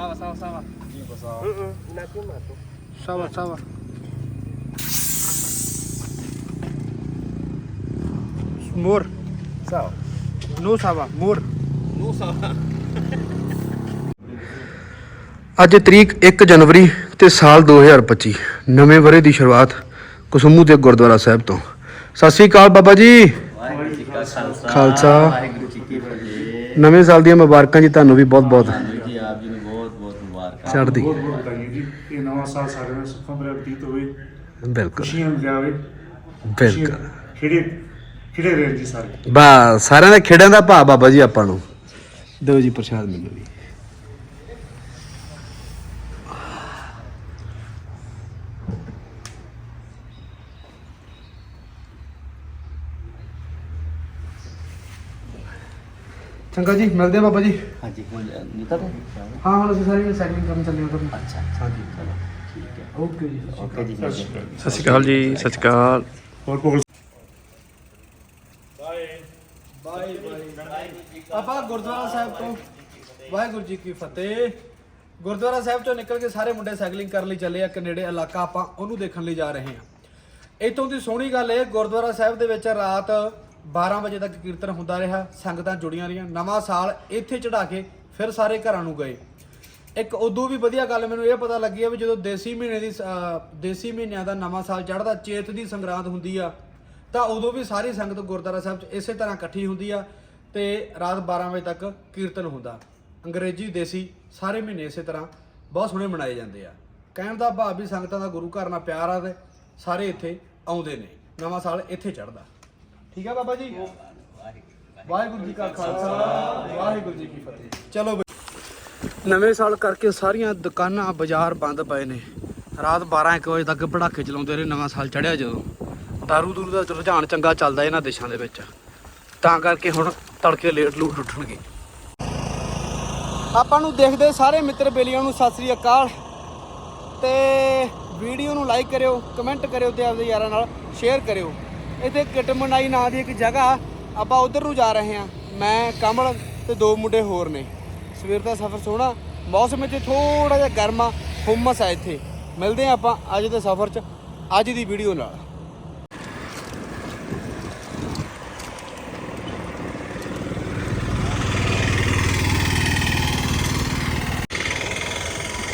Sawa, sawa, sawa. Sawa. Nakuma tu. Sawa, sawa. Sawa. No sawa, more. No sawa. ਅੱਜ ਤਰੀਕ 1 ਜਨਵਰੀ ਤੇ ਸਾਲ 2025 ਨਵੇਂ ਵਰੇ ਦੀ ਸ਼ੁਰੂਆਤ ਕੁਸਮੂ ਦੇ ਗੁਰਦੁਆਰਾ ਸਾਹਿਬ ਤੋਂ ਸਤਿ ਸ੍ਰੀ ਅਕਾਲ ਬਾਬਾ ਜੀ ਵਾਹਿਗੁਰੂ ਜੀ ਕਾ ਖਾਲਸਾ ਖਾਲਸਾ। ਵਾਹਿਗੁਰੂ ਜੀ ਕੀ ਫਤਿਹ ਨਵੇਂ ਸਾਲ ਦੀਆਂ ਮੁਬਾਰਕਾਂ ਜੀ ਤੁਹਾਨੂੰ ਵੀ ਬਹੁਤ ਬਹੁਤ ਵਾਹਿਗੁਰੂ ਜੀ ਆਪ ਜੀ ਨੂੰ ਬਹੁਤ ਬਹੁਤ ਮੁਬਾਰਕਾਂ ਚੜ੍ਹਦੀ। ਬਹੁਤ ਬਹੁਤ ਵਧਾਈਆਂ ਜੀ ਇਹ ਨਵਾਂ ਸਾਲ ਸਾਡੇ ਨਾਲ ਸੁੱਖਾਂ ਭਰਿਆ ਬਤੀਤ ਹੋਵੇ ਬਿਲਕੁਲ। ਖੁਸ਼ੀਆਂ ਲਿਆਵੇ ਬਿਲਕੁਲ। ਖੇੜੇ ਖੇੜੇ ਰਹਿਣ ਜੀ ਸਾਰੇ। ਬਸ ਸਾਰਿਆਂ ਦੇ ਖੇੜਿਆਂ ਦਾ ਭਾ ਬਾਬਾ ਜੀ ਆਪਾਂ ਨੂੰ। ਦਿਓ ਜੀ ਪ੍ਰਸ਼ਾਦ ਮੈਨੂੰ ਵੀ ਚੰਗਾ ਜੀ ਮਿਲਦੇ ਆ ਬਾਬਾ ਜੀ। ਹਾਂਜੀ ਹੁਣ ਨਿਕਲ ਹਾਂ ਹੁਣ ਅਸੀਂ ਸਾਰੀ ਸੈਟਿੰਗ ਕਰਨ ਚੱਲੇ ਹਾਂ ਅੱਛਾ ਹਾਂਜੀ। ਚਲੋ ਠੀਕ ਹੈ। ਓਕੇ ਜੀ ਓਕੇ ਜੀ ਸਤਿ ਸ਼੍ਰੀ ਅਕਾਲ ਸਤਿ ਸ਼੍ਰੀ ਅਕਾਲ ਜੀ ਸਤਿ ਸ਼੍ਰੀ ਅਕਾਲ। ਹੋਰ ਕੋਲ? ਆਪਾਂ ਗੁਰਦੁਆਰਾ ਸਾਹਿਬ ਤੋਂ ਵਾਹਿਗੁਰੂ ਜੀ ਕੀ ਫਤਿਹ। ਗੁਰਦੁਆਰਾ ਸਾਹਿਬ ਚੋਂ ਨਿਕਲ ਕੇ ਸਾਰੇ ਮੁੰਡੇ ਸਾਈਕਲਿੰਗ ਕਰਨ ਲਈ ਚੱਲੇ ਆ ਇੱਕ ਨੇੜੇ ਇਲਾਕਾ ਆਪਾਂ ਉਹਨੂੰ ਦੇਖਣ ਲਈ ਜਾ ਰਹੇ ਹਾਂ। ਇਤੋਂ ਦੀ ਸੋਹਣੀ ਗੱਲ ਇਹ ਗੁਰਦੁਆਰਾ ਸਾਹਿਬ ਦੇ ਵਿੱਚ ਰਾਤ 12 ਵਜੇ ਤੱਕ ਕੀਰਤਨ ਹੁੰਦਾ ਰਿਹਾ, ਸੰਗਤਾਂ ਜੁੜੀਆਂ ਰਹੀਆਂ, ਨਵਾਂ ਸਾਲ ਇੱਥੇ ਚੜਾ ਕੇ ਫਿਰ ਸਾਰੇ ਘਰਾਂ ਨੂੰ ਗਏ। ਇੱਕ ਉਦੋਂ ਵੀ ਵਧੀਆ ਗੱਲ ਮੈਨੂੰ ਇਹ ਪਤਾ ਲੱਗੀ ਆ ਵੀ ਜਦੋਂ ਦੇਸੀ ਮਹੀਨੇ ਦੀ ਦੇਸੀ ਮਹੀਨਿਆਂ ਦਾ ਨਵਾਂ ਸਾਲ ਚੜ੍ਹਦਾ, ਚੇਤ ਦੀ ਸੰਗਰਾਂਦ ਹੁੰਦੀ ਆ, ਤਾਂ ਉਦੋਂ ਵੀ ਸਾਰੀ ਸੰਗਤ ਗੁਰਦੁਆਰਾ ਸਾਹਿਬ 'ਚ ਇਸੇ ਤਰ੍ਹਾਂ ਇਕੱਠੀ ਹੁੰਦੀ ਆ ਤੇ ਰਾਤ 12 ਵਜੇ ਤੱਕ ਕੀਰਤਨ ਹੁੰਦਾ। ਅੰਗਰੇਜ਼ੀ, ਦੇਸੀ ਸਾਰੇ ਮਹੀਨੇ ਇਸੇ ਤਰ੍ਹਾਂ ਬਹੁਤ ਸੋਹਣੇ ਮਨਾਏ ਜਾਂਦੇ ਆ। ਕਹਿਣ ਦਾ ਭਾਵ ਵੀ ਸੰਗਤਾਂ ਦਾ ਗੁਰੂ ਘਰ ਨਾਲ ਪਿਆਰ ਆ ਤੇ ਸਾਰੇ ਇੱਥੇ ਆਉਂਦੇ ਨੇ, ਨਵਾਂ ਸਾਲ ਇੱਥੇ ਚੜ੍ਹਦਾ। ਠੀਕ ਆ ਬਾਬਾ ਜੀ? ਵਾਹਿਗੁਰੂ ਜੀ ਕਾ ਖਾਲਸਾ, ਵਾਹਿਗੁਰੂ ਜੀ ਕੀ ਫਤਿਹ। ਚਲੋ ਨਵੇਂ ਸਾਲ ਕਰਕੇ ਸਾਰੀਆਂ ਦੁਕਾਨਾਂ ਬਾਜ਼ਾਰ ਬੰਦ ਪਏ ਨੇ। ਰਾਤ 12 1 ਵਜੇ ਤੱਕ ਪੜਾਕੇ ਚਲਾਉਂਦੇ ਰਹੇ, ਨਵਾਂ ਸਾਲ ਚੜਿਆ ਜਦੋਂ। ਦਾਰੂ ਦੂਰ ਦਾ ਰੁਝਾਨ ਚੰਗਾ ਚੱਲਦਾ ਇਹਨਾਂ ਦੇਸ਼ਾਂ ਦੇ ਵਿੱਚ। ਤਾਂ ਕਰਕੇ ਹੁਣ ਤੜਕੇ ਲੇਟ ਲੂਟ ਉੱਠਣਗੇ। ਆਪਾਂ ਨੂੰ ਦੇਖਦੇ ਸਾਰੇ ਮਿੱਤਰ ਬੇਲੀਆਂ ਨੂੰ ਸਤਿ ਸ੍ਰੀ ਅਕਾਲ। ਤੇ ਵੀਡੀਓ ਨੂੰ ਲਾਈਕ ਕਰਿਓ ਕਮੈਂਟ ਕਰਿਓ ਤੇ ਆਪਦੇ ਯਾਰਾਂ ਨਾਲ ਸ਼ੇਅਰ ਕਰਿਓ। ਇੱਥੇ ਕਿਟਮਨਾਈ ਨਾਂ ਦੀ ਇੱਕ ਜਗ੍ਹਾ ਆਪਾਂ ਉਧਰ ਨੂੰ ਜਾ ਰਹੇ ਹਾਂ। ਮੈਂ, ਕਮਲ ਤੇ ਦੋ ਮੁੰਡੇ ਹੋਰ ਨੇ। ਸਵੇਰ ਦਾ ਸਫ਼ਰ ਸੋਹਣਾ, ਮੌਸਮ ਇੱਥੇ ਥੋੜਾ ਜਿਹਾ ਗਰਮਾ ਆ ਹੁਮਸ ਆ ਇੱਥੇ। ਮਿਲਦੇ ਆ ਆਪਾਂ ਅੱਜ ਦੇ ਸਫ਼ਰ 'ਚ, ਅੱਜ ਦੀ ਵੀਡੀਓ ਨਾਲ।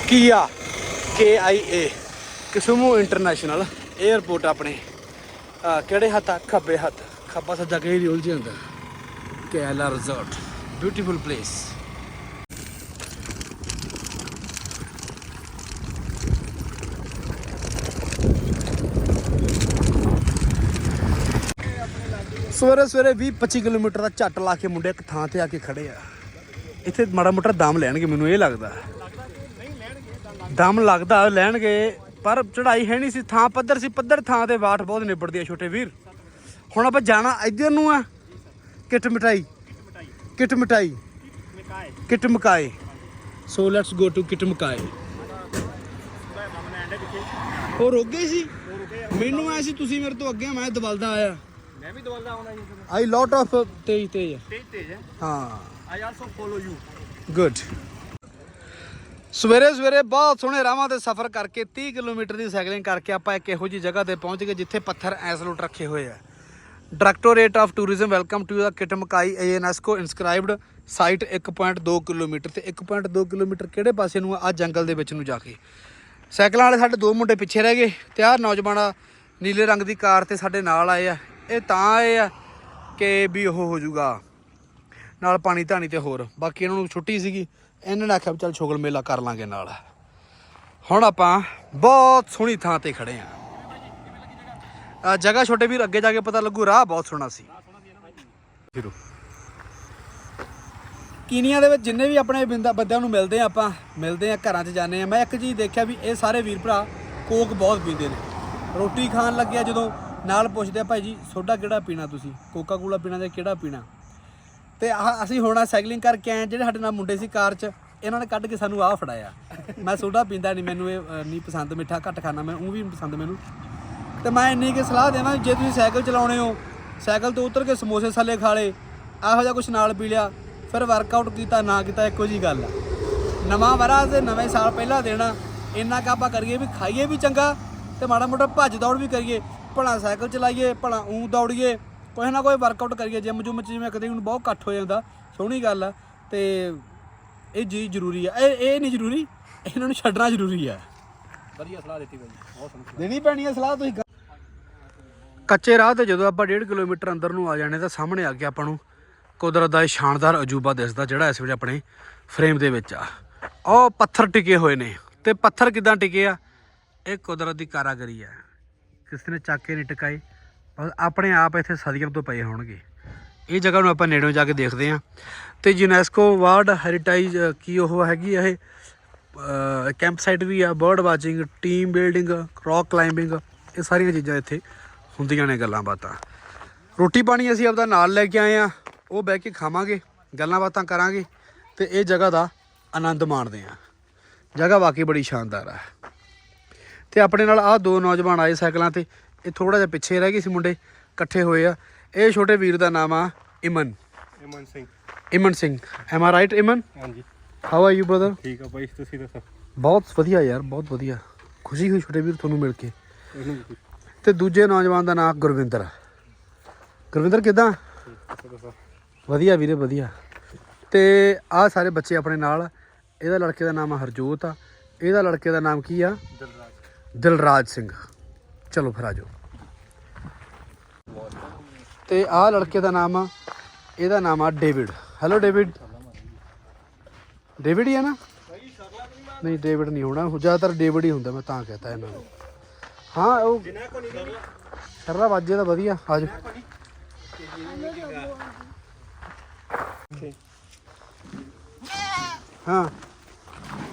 ਕੀਆ ਕੇ ਆਈ ਏ ਕਿਸਮੂ ਇੰਟਰਨੈਸ਼ਨਲ 에ਅਰਪੋਰਟ ਆਪਣੇ। ਕਿਹੜੇ ਹੱਥ ਆ? ਖੱਬੇ ਹੱਥ। ਖੱਬਾ ਸੱਜਾ ਕਹੀ ਨਹੀਂ ਉਲਝੇ ਹੁੰਦਾ। ਕੈਲਾ ਰਿਜ਼ੋਰਟ ਬਿਊਟੀਫੁਲ ਪਲੇਸ ਸਵੇਰੇ ਸਵੇਰੇ 20 25 ਕਿਲੋਮੀਟਰ ਦਾ ਝੱਟ ਲਾ ਕੇ ਮੁੰਡੇ ਇੱਕ ਥਾਂ ਤੇ ਆ ਕੇ ਖੜੇ ਆ। ਇੱਥੇ ਮਾੜਾ ਮੋਟਾ ਦਮ ਲੈਣਗੇ, ਮੈਨੂੰ ਇਹ ਲੱਗਦਾ। ਦਮ ਲੱਗਦਾ, ਲੈਣਗੇ। ਪਰ ਚੜਾਈ ਹੈ ਨਹੀਂ ਸੀ ਥਾਂ ਪੱਧਰ ਸੀ ਪੱਧਰ ਥਾਂ ਤੇ ਬਾਟ ਬਹੁਤ ਨਿਬੜਦੀ ਆ ਛੋਟੇ ਵੀਰ। ਹੁਣ ਆਪਾਂ ਜਾਣਾ ਇੱਧਰ ਨੂੰ ਆ kit ਮਟਾਈ। Kit ਮਟਾਈ। Kit ਮਕਾਏ। So let's go to kit ਮਕਾਏ। ਉਹ ਰੁਕ ਗਏ ਸੀ? ਮੈਨੂੰ ਐ ਸੀ ਤੁਸੀਂ ਮੇਰੇ ਤੋਂ ਅੱਗੇ ਮੈਂ ਦਵਲਦਾ ਆਇਆ। ਮੈਂ ਵੀ ਦਵਾਲਾ ਆਉਣਾ ਜੀ ਆਈ ਲੋਟ ਆਫ ਤੇਜ ਤੇਜ। ਤੇਜ਼ ਤੇਜ਼ ਹਾਂ। I also follow you good ਸਵੇਰੇ ਸਵੇਰੇ ਬਹੁਤ ਸੋਹਣੇ ਰਾਹਾਂ ਤੇ ਸਫ਼ਰ ਕਰਕੇ 30 ਕਿਲੋਮੀਟਰ ਦੀ ਸਾਈਕਲਿੰਗ ਕਰਕੇ ਆਪਾਂ ਇੱਕ ਇਹੋ ਜੀ ਜਗ੍ਹਾ ਤੇ ਪਹੁੰਚ ਗਏ ਜਿੱਥੇ ਪੱਥਰ ਐਸਲੋਟ ਰੱਖੇ ਹੋਏ ਆ। Directorate of tourism welcome to ਦਾ ਕਿਟਮਕਾਈ ਯੂਨੈਸਕੋ ਇਨਸਕ੍ਰਾਈਬਡ ਸਾਈਟ 1.2 ਕਿਲੋਮੀਟਰ ਤੇ 1.2 ਕਿਲੋਮੀਟਰ ਕਿਹੜੇ ਪਾਸੇ ਨੂੰ ਆ? ਆਹ ਜੰਗਲ ਦੇ ਵਿੱਚ ਨੂੰ ਜਾ ਕੇ। ਸਾਈਕਲਾਂ ਵਾਲੇ ਸਾਡੇ ਦੋ ਮੁੰਡੇ ਪਿੱਛੇ ਰਹਿ ਗਏ। ਤੇ ਆਹ ਨੌਜਵਾਨ ਨੀਲੇ ਰੰਗ ਦੀ ਕਾਰ ਤੇ ਸਾਡੇ ਨਾਲ ਆਏ ਆ। ਇਹ ਤਾਂ ਆਏ ਆ ਕਿ ਵੀ ਉਹ ਹੋ ਜਾਊਗਾ। ਨਾਲ ਪਾਣੀ ਧਾਣੀ ਤੇ ਹੋਰ। ਬਾਕੀ ਇਹਨਾਂ ਨੂੰ ਛੁੱਟੀ ਸੀਗੀ। ਇਹਨਾਂ ਨੇ ਆਖਿਆ ਵੀ ਚੱਲ ਸ਼ੁਗਲ ਮੇਲਾ ਕਰ ਲਾਂਗੇ ਨਾਲ। ਹੁਣ ਆਪਾਂ ਬਹੁਤ ਸੋਹਣੀ ਥਾਂ ਤੇ ਖੜੇ ਆ। ਆ ਜਗ੍ਹਾ ਛੋਟੇ ਵੀਰ ਅੱਗੇ ਜਾ ਕੇ ਪਤਾ ਲੱਗੂ, ਰਾਹ ਬਹੁਤ ਸੋਹਣਾ ਸੀ। ਫਿਰੋ ਕੀਨੀਆਂ ਦੇ ਵਿੱਚ ਜਿੰਨੇ ਵੀ ਆਪਣੇ ਬਿੰਦਾ ਬੰਦਿਆਂ ਨੂੰ ਮਿਲਦੇ ਆ ਆਪਾਂ, ਮਿਲਦੇ ਆ, ਘਰਾਂ 'ਚ ਜਾਂਦੇ ਆ। ਮੈਂ ਇੱਕ ਚੀਜ਼ ਦੇਖਿਆ ਵੀ ਇਹ ਸਾਰੇ ਵੀਰ ਭਰਾ ਕੋਕ ਬਹੁਤ ਪੀਂਦੇ ਨੇ। ਰੋਟੀ ਖਾਣ ਲੱਗਿਆ ਜਦੋਂ ਨਾਲ ਪੁੱਛਦੇ ਆ, ਭਾਈ ਜੀ, ਸੋਡਾ ਕਿਹੜਾ ਪੀਣਾ ਤੁਸੀਂ? ਕੋਕਾ ਕੋਲਾ ਪੀਣਾ ਜਾਂ ਕਿਹੜਾ ਪੀਣਾ? ਤੇ ਆਹ ਅਸੀਂ ਹੁਣ ਸਾਈਕਲਿੰਗ ਕਰਕੇ ਆਏ ਜਿਹੜੇ ਸਾਡੇ ਨਾਲ ਮੁੰਡੇ ਸੀ ਕਾਰ 'ਚ ਇਹਨਾਂ ਨੇ ਕੱਢ ਕੇ ਸਾਨੂੰ ਆਹ ਫੜਾਇਆ। ਮੈਂ ਸੋਡਾ ਪੀਂਦਾ ਨਹੀਂ ਮੈਨੂੰ ਇਹ ਅਹ, ਨਹੀਂ ਪਸੰਦ ਮਿੱਠਾ ਘੱਟ ਖਾਣਾ ਮੈਂ ਉਹ ਵੀ ਨਹੀਂ ਪਸੰਦ ਮੈਨੂੰ। ਤੇ ਮੈਂ ਇੰਨੀ ਕਿ ਸਲਾਹ ਦੇਵਾਂ ਜੇ ਤੁਸੀਂ ਸਾਈਕਲ ਚਲਾਉਣੇ ਹੋ ਸਾਈਕਲ ਤੋਂ ਉਤਰ ਕੇ ਸਮੋਸੇ ਸਾਲੇ ਖਾ ਲਏ ਇਹੋ ਜਿਹਾ ਕੁਝ ਨਾਲ ਪੀ ਲਿਆ ਫਿਰ ਵਰਕਆਊਟ ਕੀਤਾ ਨਾ ਕੀਤਾ ਇੱਕੋ ਜੀ ਗੱਲ ਆ। ਨਵਾਂ ਵਰਾ ਤੇ ਨਵੇਂ ਸਾਲ ਪਹਿਲਾਂ ਦੇਣਾ ਇੰਨਾ ਕੁ ਆਪਾਂ ਕਰੀਏ ਵੀ ਖਾਈਏ ਵੀ ਚੰਗਾ ਤੇ ਮਾੜਾ ਮੋਟਾ ਭੱਜ ਦੌੜ ਵੀ ਕਰੀਏ। ਭਲਾ ਸਾਈਕਲ ਚਲਾਈਏ ਭਲਾ ਊਂ ਦੌੜੀਏ ਕੋਈ ਨਾ ਕੋਈ ਵਰਕਆਊਟ ਕਰੀਏ ਜਿਮ ਜੁਮ ਚ ਜਿਵੇਂ ਕਦੇ ਹੁਣ ਬਹੁਤ ਇਕੱਠ ਹੋ ਜਾਂਦਾ ਸੋਹਣੀ ਗੱਲ ਆ ਤੇ ਇਹ ਜੀ ਜ਼ਰੂਰੀ ਆ। ਇਹ ਇਹ ਨਹੀਂ ਜ਼ਰੂਰੀ ਇਹਨਾਂ ਨੂੰ ਛੱਡਣਾ ਜ਼ਰੂਰੀ ਆ। ਵਧੀਆ ਸਲਾਹ ਦਿੱਤੀ ਬਾਈ ਬਹੁਤ ਸੋਹਣੀ ਦੇਣੀ ਪੈਣੀ ਆ ਸਲਾਹ ਤੁਸੀਂ ਕੱਚੇ ਰਾਹ ਤੇ ਜਦੋਂ ਆਪਾਂ 1.5 ਕਿਲੋਮੀਟਰ ਅੰਦਰ ਨੂੰ ਆ ਜਾਣੇ ਤਾਂ ਸਾਹਮਣੇ ਆ ਕੇ ਆਪਾਂ ਨੂੰ ਕੁਦਰਤ ਦਾ ਇਹ ਸ਼ਾਨਦਾਰ ਅਜੂਬਾ ਦਿਸਦਾ ਜਿਹੜਾ ਇਸ ਵੇਲੇ ਆਪਣੇ ਫਰੇਮ ਦੇ ਵਿੱਚ ਆ। ਉਹ ਪੱਥਰ ਟਿਕੇ ਹੋਏ ਨੇ ਤੇ ਪੱਥਰ ਕਿਦਾਂ ਟਿਕੇ ਆ? ਇਹ ਕੁਦਰਤ ਦੀ ਕਾਰਾਗਰੀ ਹੈ ਕਿਸੇ ਨੇ ਚੱਕ ਕੇ ਨਹੀਂ ਟਿਕਾਏ? ਆਪਣੇ ਆਪ ਇੱਥੇ ਸਦੀਆਂ ਤੋਂ ਪਏ ਹੋਣਗੇ। ਇਹ ਜਗ੍ਹਾ ਨੂੰ ਆਪਾਂ ਨੇੜੋਂ ਜਾ ਕੇ ਦੇਖਦੇ ਹਾਂ। ਤੇ ਯੂਨੈਸਕੋ ਵਰਲਡ ਹੈਰੀਟੇਜ ਕੀ ਉਹ ਹੈਗੀ ਆ ਇਹ? ਕੈਂਪ ਸਾਈਟ ਵੀ ਆ, bird watching, team building, rock climbing ਇਹ ਸਾਰੀਆਂ ਚੀਜ਼ਾਂ ਇੱਥੇ ਹੁੰਦੀਆਂ ਨੇ ਗੱਲਾਂ ਬਾਤਾਂ। ਰੋਟੀ ਪਾਣੀ ਅਸੀਂ ਆਪਦਾ ਨਾਲ ਲੈ ਕੇ ਆਏ ਆ ਉਹ ਬਹਿ ਕੇ ਖਾਵਾਂਗੇ, ਗੱਲਾਂ ਬਾਤਾਂ ਕਰਾਂਗੇ ਤੇ ਇਹ ਜਗ੍ਹਾ ਦਾ ਆਨੰਦ ਮਾਣਦੇ ਆ ਜਗ੍ਹਾ ਵਾਕਈ ਬੜੀ ਸ਼ਾਨਦਾਰ ਆ। ਤੇ ਆਪਣੇ ਨਾਲ ਆਹ ਦੋ ਨੌਜਵਾਨ ਆਏ ਸਾਈਕਲਾਂ ਤੇ ਇਹ ਥੋੜਾ ਜਿਹਾ ਪਿੱਛੇ ਰਹਿ ਗਏ ਸੀ ਮੁੰਡੇ ਇਕੱਠੇ ਹੋਏ ਆ। ਇਹ ਛੋਟੇ ਵੀਰ ਦਾ ਨਾਮ ਆ Iman. Iman Singh. Iman Singh. Am are right Iman? ਹਾਂਜੀ। ਹਾਊ ਆਰ ਯੂ ਬ੍ਰਦਰ ਠੀਕ ਆ ਬਾਈ ਤੁਸੀਂ ਦੱਸੋ? ਬਹੁਤ ਵਧੀਆ ਯਾਰ ਬਹੁਤ ਵਧੀਆ। ਖੁਸ਼ੀ ਹੋਈ ਛੋਟੇ ਵੀਰ ਤੁਹਾਨੂੰ ਮਿਲ ਕੇ। ਤੇ ਦੂਜੇ ਨੌਜਵਾਨ ਦਾ ਨਾਮ ਗੁਰਵਿੰਦਰ ਆ। ਗੁਰਵਿੰਦਰ ਕਿਦਾਂ? ਵਧੀਆ ਵੀਰੇ ਵਧੀਆ। ਤੇ ਆਹ ਸਾਰੇ ਬੱਚੇ ਆਪਣੇ ਨਾਲ। ਇਹਦਾ ਲੜਕੇ ਦਾ ਨਾਮ ਹਰਜੋਤ ਆ। ਇਹਦਾ ਲੜਕੇ ਦਾ ਨਾਮ ਕੀ ਆ? ਦਿਲਰਾਜ। ਦਿਲਰਾਜ ਸਿੰਘ। ਚਲੋ ਫਿਰ ਆਜੋ ਤੇ ਆਹ ਲੜਕੇ ਦਾ ਨਾਮ ਆ ਇਹਦਾ ਨਾਮ ਆ ਡੇਵਿਡ। Hello David. ਡੇਵਿਡ ਹੀ ਆ ਨਾ? ਨਹੀਂ ਡੇਵਿਡ ਨਹੀਂ ਹੋਣਾ। ਜ਼ਿਆਦਾਤਰ ਡੇਵਿਡ ਹੀ ਹੁੰਦਾ ਮੈਂ ਤਾਂ ਕਹਤਾ ਇਹਨਾਂ ਨੂੰ। ਹਾਂ ਉਹ ਸਰਲਾ ਵਾਜੇ ਤਾਂ ਵਧੀਆ। ਆਜੋ ਹਾਂ।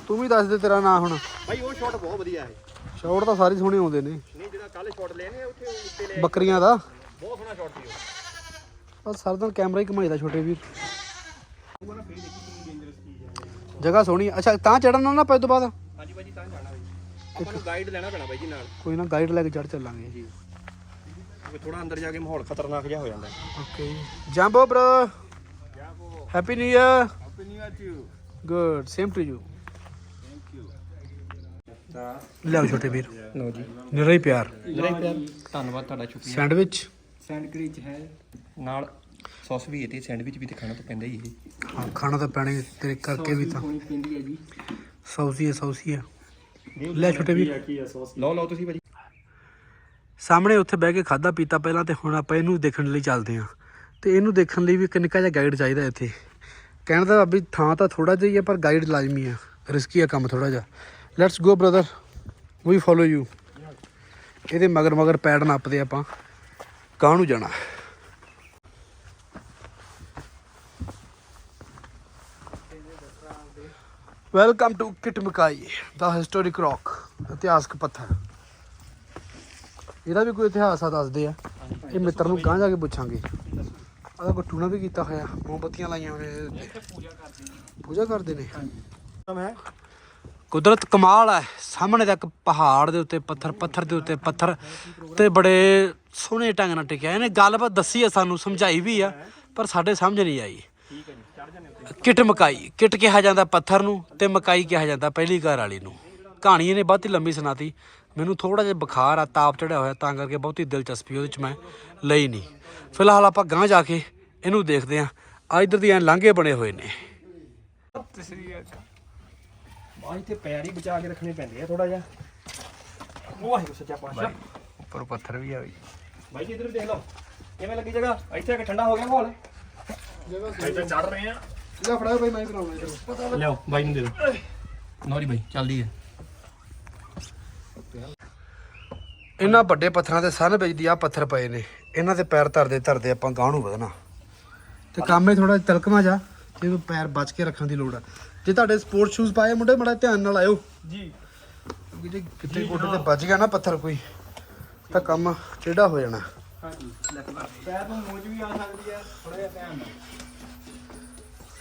ਤੂੰ ਵੀ ਦੱਸ ਦੇ ਤੇਰਾ ਨਾਂ ਹੁਣ। ਬਾਈ ਉਹ ਸ਼ਾਟ ਬਹੁਤ ਵਧੀਆ ਹੈ। ਸ਼ਾਟ ਤਾਂ ਸਾਰੇ ਸੋਹਣੇ ਆਉਂਦੇ ਨੇ। ਨਹੀਂ ਜਿਹੜਾ ਕੱਲ ਸ਼ਾਟ ਨੇ ਉੱਥੇ ਉੱਤੇ ਲੈ ਬੱਕਰੀਆਂ ਦਾ। ਬਹੁਤ ਸੋਹਣਾ ਸ਼ਾਟ ਸੀ ਉਹ। ਬਸ ਸਾਰਾ ਦਿਨ ਕੈਮਰਾ ਹੀ ਘਮਾਈਦਾ ਛੋਟੇ ਵੀਰ। ਜਗ੍ਹਾ ਸੋਹਣੀ ਆ। ਅੱਛਾ ਤਾਂ ਚੜਨਾ ਨਾ ਪੈ ਤੋਂ ਬਾਅਦ? ਹਾਂਜੀ ਬਾਈ ਜੀ ਤਾਂ ਜਾਣਾ ਬਾਈ ਆਪਾਂ ਨੂੰ ਗਾਈਡ ਲੈਣਾ ਪੈਣਾ ਬਾਈ ਜੀ ਨਾਲ। ਕੋਈ ਨਾ ਗਾਈਡ ਲੈ ਕੇ ਚੜ ਚੱਲਾਂਗੇ। ਕਿਉਂਕਿ ਥੋੜਾ ਅੰਦਰ ਜਾ ਕੇ ਮਾਹੌਲ ਖਤਰਨਾਕ ਜਿਹਾ ਹੋ ਜਾਂਦਾ। ਹੈ okay jumbo bro happy new year happy new year too good same to you ਲਿਆਓ ਛੋਟੇ ਵੀਰ। ਨੋ ਜੀ। ਨਿਰਾ ਹੀ ਪਿਆਰ। ਧੰਨਵਾਦ ਤੁਹਾਡਾ ਸ਼ੁਕਰੀਆ। ਸੈਂਡਵਿਚ ਸੈਂਡਵਿਚ ਹੈ। ਨਾਲ ਸੌਸ ਵੀ ਹੈ ਤੇ ਸੈਂਡਵਿਚ ਵੀ ਤੇ ਖਾਣਾ ਤਾਂ ਪੈਂਦਾ ਹੀ ਇਹ। ਹਾਂ ਖਾਣਾ ਤਾਂ ਪੈਣਾ ਹੀ ਹੈ, ਤੇਰੇ ਕਰਕੇ ਵੀ ਤਾਂ। ਹੋਣੀ ਪੈਂਦੀ ਹੈ ਜੀ। ਸੌਸੀ ਹੈ ਸੌਸੀ ਹੈ। ਲੈ ਛੋਟੇ ਵੀਰ। ਲਓ ਲਓ ਤੁਸੀਂ ਭਾਜੀ। ਸਾਹਮਣੇ ਉੱਥੇ ਬਹਿ ਕੇ ਖਾਦਾ ਪੀਤਾ ਪਹਿਲਾਂ ਤੇ ਹੁਣ ਆਪਾਂ ਇਹਨੂੰ ਦੇਖਣ ਲਈ ਚੱਲਦੇ ਹਾਂ। ਤੇ ਇਹਨੂੰ ਦੇਖਣ ਲਈ ਵੀ ਇੱਕ ਨਿੱਕਾ ਜਿਹਾ ਗਾਈਡ ਚਾਹੀਦਾ ਇੱਥੇ। ਕਹਿਣ ਦਾ ਵੀ ਥਾਂ ਤਾਂ ਥੋੜਾ ਜਿਹਾ ਹੀ ਹੈ ਪਰ ਗਾਈਡ ਲਾਜ਼ਮੀ ਆ ਰਿਸਕੀ ਆ ਕੰਮ ਥੋੜਾ ਜਿਹਾ। Let's go brother we follow you ਇਹਦੇ ਮਗਰ ਮਗਰ ਪੈਡ ਨੱਪਦੇ ਆਪਾਂ। ਗਾਂ ਨੂੰ ਜਾਣਾ? ਵੈਲਕਮ ਟੂ ਕਿਟਮਕਾਈ ਦਾ ਹਿਸਟੋਰਿਕ ਰੌਕ ਇਤਿਹਾਸਕ ਪੱਥਰ। ਇਹਦਾ ਵੀ ਕੋਈ ਇਤਿਹਾਸ ਆ ਦੱਸਦੇ ਆ। ਇਹ ਮਿੱਤਰ ਨੂੰ ਗਾਂ ਜਾ ਕੇ ਪੁੱਛਾਂਗੇ। ਆਹ ਗੱਟੂ ਨਾਲ ਵੀ ਕੀਤਾ ਹੋਇਆ ਮੋਮਬੱਤੀਆਂ ਲਾਈਆਂ ਹੋਈਆਂ ਇਹਦੇ ਉੱਤੇ। ਪੂਜਾ ਕਰਦੇ ਨੇ। ਮੈਂ ਕੁਦਰਤ ਕਮਾਲ ਹੈ। ਸਾਹਮਣੇ ਤੱਕ ਪਹਾੜ ਦੇ ਉੱਤੇ ਪੱਥਰ ਪੱਥਰ ਦੇ ਉੱਤੇ ਪੱਥਰ ਤੇ ਬੜੇ ਸੋਹਣੇ ਢੰਗ ਨਾਲ ਟਿਕਿਆ। ਇਹਨੇ ਗੱਲਬਾਤ ਦੱਸੀ ਆ ਸਾਨੂੰ, ਸਮਝਾਈ ਵੀ ਆ, ਪਰ ਸਾਡੇ ਸਮਝ ਨਹੀਂ ਆਈ। ਠੀਕ ਕਿਟ ਮਕਾਈ, ਕਿਟ ਕਿਹਾ ਜਾਂਦਾ ਪੱਥਰ ਨੂੰ ਤੇ ਮਕਾਈ ਕਿਹਾ ਜਾਂਦਾ ਪਹਿਲੀ ਘਰ ਵਾਲੀ ਨੂੰ। ਕਹਾਣੀ ਇਹਨੇ ਬਹੁਤੀ ਲੰਮੀ ਸੁਣਾਤੀ। ਮੈਨੂੰ ਥੋੜਾ ਜਿਹਾ ਬੁਖਾਰ ਆ, ਤਾਪ ਚੜਿਆ ਹੋਇਆ, ਤਾਂ ਕਰਕੇ ਬਹੁਤੀ ਦਿਲਚਸਪੀ ਉਹਦੇ ਚ ਮੈਂ ਲਈ ਨਹੀਂ। ਫਿਲਹਾਲ ਆਪਾਂ ਗਾਂ ਜਾ ਕੇ ਇਹਨੂੰ ਦੇਖਦੇ ਆਂ ਆ ਇਧਰ ਦੀ ਐ ਲਾਂਘੇ ਬਣੇ ਹੋਏ ਨੇ। ਬਾਈ ਤੇ ਪੈਰ ਹੀ ਬਚਾ ਕੇ ਰੱਖਣੇ ਪੈਂਦੇ ਆ ਥੋੜਾ ਜਿਹਾ। ਵਾਹਿਗੁਰੂ ਸੱਚਾ ਪਾਤਸ਼ਾਹ। ਉੱਪਰ ਪੱਥਰ ਵੀ ਆ ਬਈ। ਬਾਈ ਜੀ ਇੱਧਰ ਦੇਖ ਲਓ। ਕਿਵੇਂ ਲੱਗੀ ਜਗ੍ਹਾ? ਇੱਥੇ ਆ ਕੇ ਠੰਡਾ ਹੋ ਗਿਆ ਮਾਹੌਲ। ਇੱਥੇ ਚੜ ਰਹੇ ਆ। ਲੈ ਫੜਾਓ ਬਈ ਮੈਂ ਕਰਾਉਣਾ ਇਧਰ। ਲਿਆਓ ਬਾਈ ਨੂੰ ਦੇ ਦਿਓ। ਨੌਰੀ ਬਾਈ ਚੱਲਦੀ ਹੈ। ਇਹਨਾਂ ਵੱਡੇ ਪੱਥਰਾਂ ਦੇ ਸਨ ਵੱਜਦੀ ਆ ਪੱਥਰ ਪਏ ਨੇ। ਇਹਨਾਂ ਤੇ ਪੈਰ ਧਰਦੇ ਧਰਦੇ ਆਪਾਂ ਗਾਂ ਨੂੰ ਵਧਣਾ। ਤੇ ਕੰਮ ਇਹ ਥੋੜਾ ਤਲਕਮਾ ਜਾ ਜਿਹਨੂੰ ਪੈਰ ਬਚ ਕੇ ਰੱਖਣ ਦੀ ਲੋੜ ਆ। ਜੇ ਤੁਹਾਡੇ ਸਪੋਰਟ ਸ਼ੂਜ਼ ਪਾਏ ਮੁੰਡੇ ਬੜਾ ਧਿਆਨ ਨਾਲ ਆਇਓ। ਜੀ। ਕਿਉਂਕਿ ਜੇ ਕਿਤੇ ਗੋਡੇ ਤੇ ਵੱਜ ਗਿਆ ਨਾ ਪੱਥਰ ਕੋਈ ਤਾਂ ਕੰਮ ਟੇਢਾ ਹੋ ਜਾਣਾ। ਹਾਂਜੀ ਪੈਰ ਨੂੰ ਮੋਜ ਵੀ ਆ ਸਕਦੀ ਹੈ ਥੋੜਾ ਜਿਹਾ ਧਿਆਨ ਨਾਲ।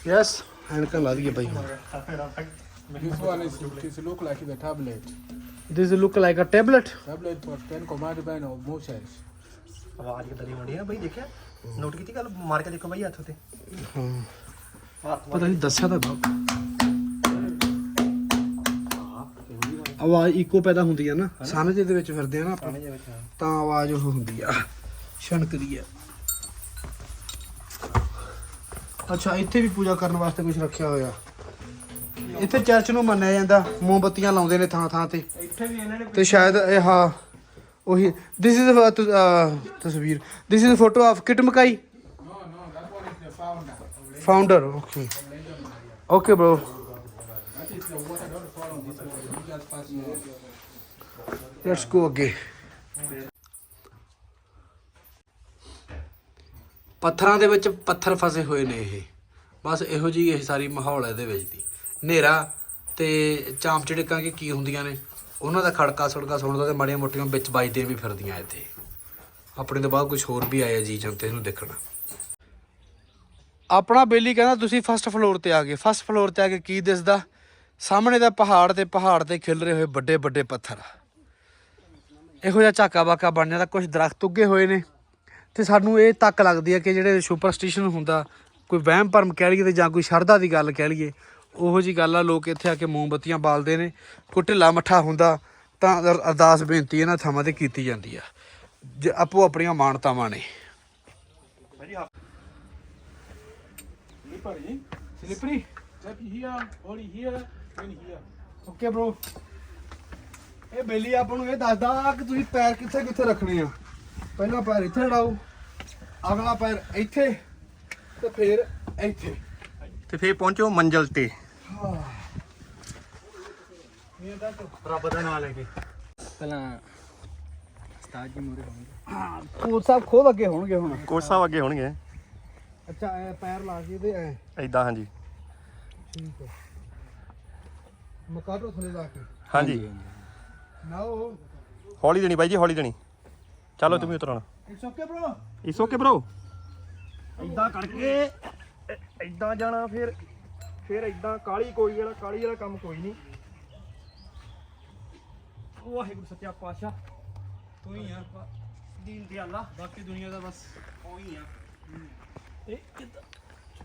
ਯੈਸ ਐਨਕਾਂ ਲਾ ਦਈਏ ਬਾਈ। This one is it look like the tablet. This look like a tablet Tablet was ten command by of motions. ਆਵਾਜ਼ ਕਿੱਦਾਂ ਦੀ ਹੁੰਦੀ ਹੈ ਬਾਈ ਦੇਖਿਆ? ਨੋਟ ਕੀਤੀ ਗੱਲ? ਮਾਰ ਕੇ ਦੇਖੋ ਬਾਈ ਹੱਥ ਉਤੇ। ਹਾਂ। ਪਤਾ ਨਹੀਂ ਦੱਸਿਆ ਤਾਂ ਬਾਪ ਆਵਾਜ਼ ਇਕੋ ਪੈਦਾ ਹੁੰਦੀ ਆ ਨਾ ਸਾਨਜ ਦੇ ਵਿੱਚ ਫਿਰਦੇ ਆ ਨਾ ਆਪਾਂ ਤਾਂ ਆਵਾਜ਼ ਉਹ ਹੁੰਦੀ ਆ ਛਣਕਦੀ ਆ। ਅੱਛਾ ਇੱਥੇ ਵੀ ਪੂਜਾ ਕਰਨ ਵਾਸਤੇ ਕੁਝ ਰੱਖਿਆ ਹੋਇਆ। ਇੱਥੇ ਚਰਚ ਨੂੰ ਮੰਨਿਆ ਜਾਂਦਾ ਮੋਮਬੱਤੀਆਂ ਲਾਉਂਦੇ ਨੇ ਥਾਂ ਥਾਂ ਤੇ। ਇੱਥੇ ਵੀ ਇਹਨਾਂ ਨੇ ਤੇ ਸ਼ਾਇਦ ਇਹ ਹਾਂ ਉਹੀ ਦਿਸ ਇਜ਼ ਤਸਵੀਰ। This is photo of Kit Mikayi? Founder. Founder okay okay let's go ਅੱਗੇ ਪੱਥਰਾਂ ਦੇ ਵਿੱਚ ਪੱਥਰ ਫਸੇ ਹੋਏ ਨੇ ਇਹ। ਬਸ ਇਹੋ ਜੀ ਇਹ ਸਾਰੀ ਮਾਹੌਲ ਹੈ ਇਹਦੇ ਵਿੱਚ ਦੀ। ਹਨੇਰਾ ਤੇ ਚਾਂਪ ਚਿੜਕਾਂ ਕਿ ਕੀ ਹੁੰਦੀਆਂ ਨੇ। ਉਹਨਾਂ ਦਾ ਖੜਕਾ ਸੜਕਾ ਸੁਣਦਾ ਤੇ ਮਾੜੀਆਂ ਮੋਟੀਆਂ ਵਿੱਚ ਵੱਜਦੀਆਂ ਵੀ ਫਿਰਦੀਆਂ ਇੱਥੇ। ਆਪਣੇ ਤੋਂ ਬਾਅਦ ਕੁਝ ਹੋਰ ਵੀ ਆਇਆ ਜੀ ਜੰਤੇ ਇਹਨੂੰ ਦੇਖਣਾ। ਆਪਣਾ ਬੇਲੀ ਕਹਿੰਦਾ ਤੁਸੀਂ ਫਸਟ ਫਲੋਰ ਤੇ ਆ ਗਏ। ਫਸਟ ਫਲੋਰ ਤੇ ਆ ਕੇ ਕੀ ਦਿਸਦਾ? ਸਾਹਮਣੇ ਦਾ ਪਹਾੜ ਤੇ ਪਹਾੜ ਤੇ ਖਿਲ ਰਹੇ ਹੋਏ ਵੱਡੇ ਵੱਡੇ ਪੱਥਰ। ਇਹੋ ਜਿਹਾ ਝਾਕਾ ਬਾਕਾ ਬਣ ਜਾਂਦਾ ਕੁਝ ਦਰਖਤ ਉੱਗੇ ਹੋਏ ਨੇ। ਤੇ ਸਾਨੂੰ ਇਹ ਤੱਕ ਲੱਗਦੀ ਹੈ ਕਿ ਜਿਹੜੇ ਸੁਪਰਸਟੀਸ਼ਨ ਹੁੰਦਾ ਕੋਈ ਵਹਿਮ ਭਰਮ ਕਹਿ ਲਈਏ ਤੇ ਜਾਂ ਕੋਈ ਸ਼ਰਧਾ ਦੀ ਗੱਲ ਕਹਿ ਲਈਏ ਉਹੋ ਜੀ ਗੱਲ ਆ ਲੋਕ ਇੱਥੇ ਆ ਕੇ ਮੋਮਬੱਤੀਆਂ ਬਾਲਦੇ ਨੇ। ਕੋਈ ਢਿੱਲਾ ਮੱਠਾ ਹੁੰਦਾ ਤਾਂ ਅਰਦਾਸ ਬੇਨਤੀ ਇਹਨਾਂ ਥਾਵਾਂ ਤੇ ਕੀਤੀ ਜਾਂਦੀ ਆ। ਜ- ਆਪੋ ਆਪਣੀਆਂ ਮਾਨਤਾਵਾਂ ਨੇ। Slippery. Step here, only here. Okay bro ਇਹ ਬੇਲੀ ਆਪਾਂ ਨੂੰ ਇਹ ਦੱਸਦਾ ਕਿ ਤੁਸੀਂ ਪੈਰ ਕਿੱਥੇ ਕਿੱਥੇ ਰੱਖਣੇ ਆ। ਪਹਿਲਾ ਪੈਰ ਇੱਥੇ ਲੜਾਓ ਅਗਲਾ ਪੈਰ ਇੱਥੇ ਤੇ ਫਿਰ ਇੱਥੇ। ਤੇ ਫੇਰ ਪਹੁੰਚੋ ਮੰਜ਼ਲ ਤੇ। ਇਹ ਦੱਸ ਰੱਬ ਦਾ ਨਾਮ ਲੈ ਕੇ। ਕੋਚ ਸਾਹਿਬ ਖੋਦ ਅੱਗੇ ਹੋਣਗੇ ਹੁਣ। ਕੋਚ ਸਾਹਿਬ ਅੱਗੇ ਹੋਣਗੇ। ਅੱਛਾ ਐ ਪੈਰ ਲਾ ਕੇ ਤੇ ਐ। ਐਦਾਂ ਹਾਂਜੀ। ਠੀਕ ਹੈ। ਮਕਾਟੋ ਥੱਲੇ ਲਾ ਕੇ। ਹਾਂਜੀ। ਨਾ ਉਹ ਹੌਲੀ ਦੇਣੀ ਬਾਈ ਜੀ ਹੌਲੀ ਦੇਣੀ। ਚਲੋ ਤੁਸੀਂ ਉਤਰਣਾ it's okay bro it's okay bro ਇਦਾਂ ਕਰਕੇ ਇਦਾਂ ਜਾਣਾ ਫਿਰ ਫਿਰ ਇਦਾਂ ਕਾਲੀ ਕੋਈ ਵਾਲਾ ਕਾਲੀ ਵਾਲਾ ਕੰਮ ਕੋਈ ਨਹੀਂ। ਵਾਹਿਗੁਰੂ ਸੱਚਾ ਪਾਤਸ਼ਾਹ। ਤੂੰ ਹੀ ਆ ਦੀਨ ਤੇ ਅੱਲਾ ਬਾਕੀ ਦੁਨੀਆ ਦਾ ਬਸ ਉਹੀ ਆ। ਇਹ ਕਿੱਦਾਂ?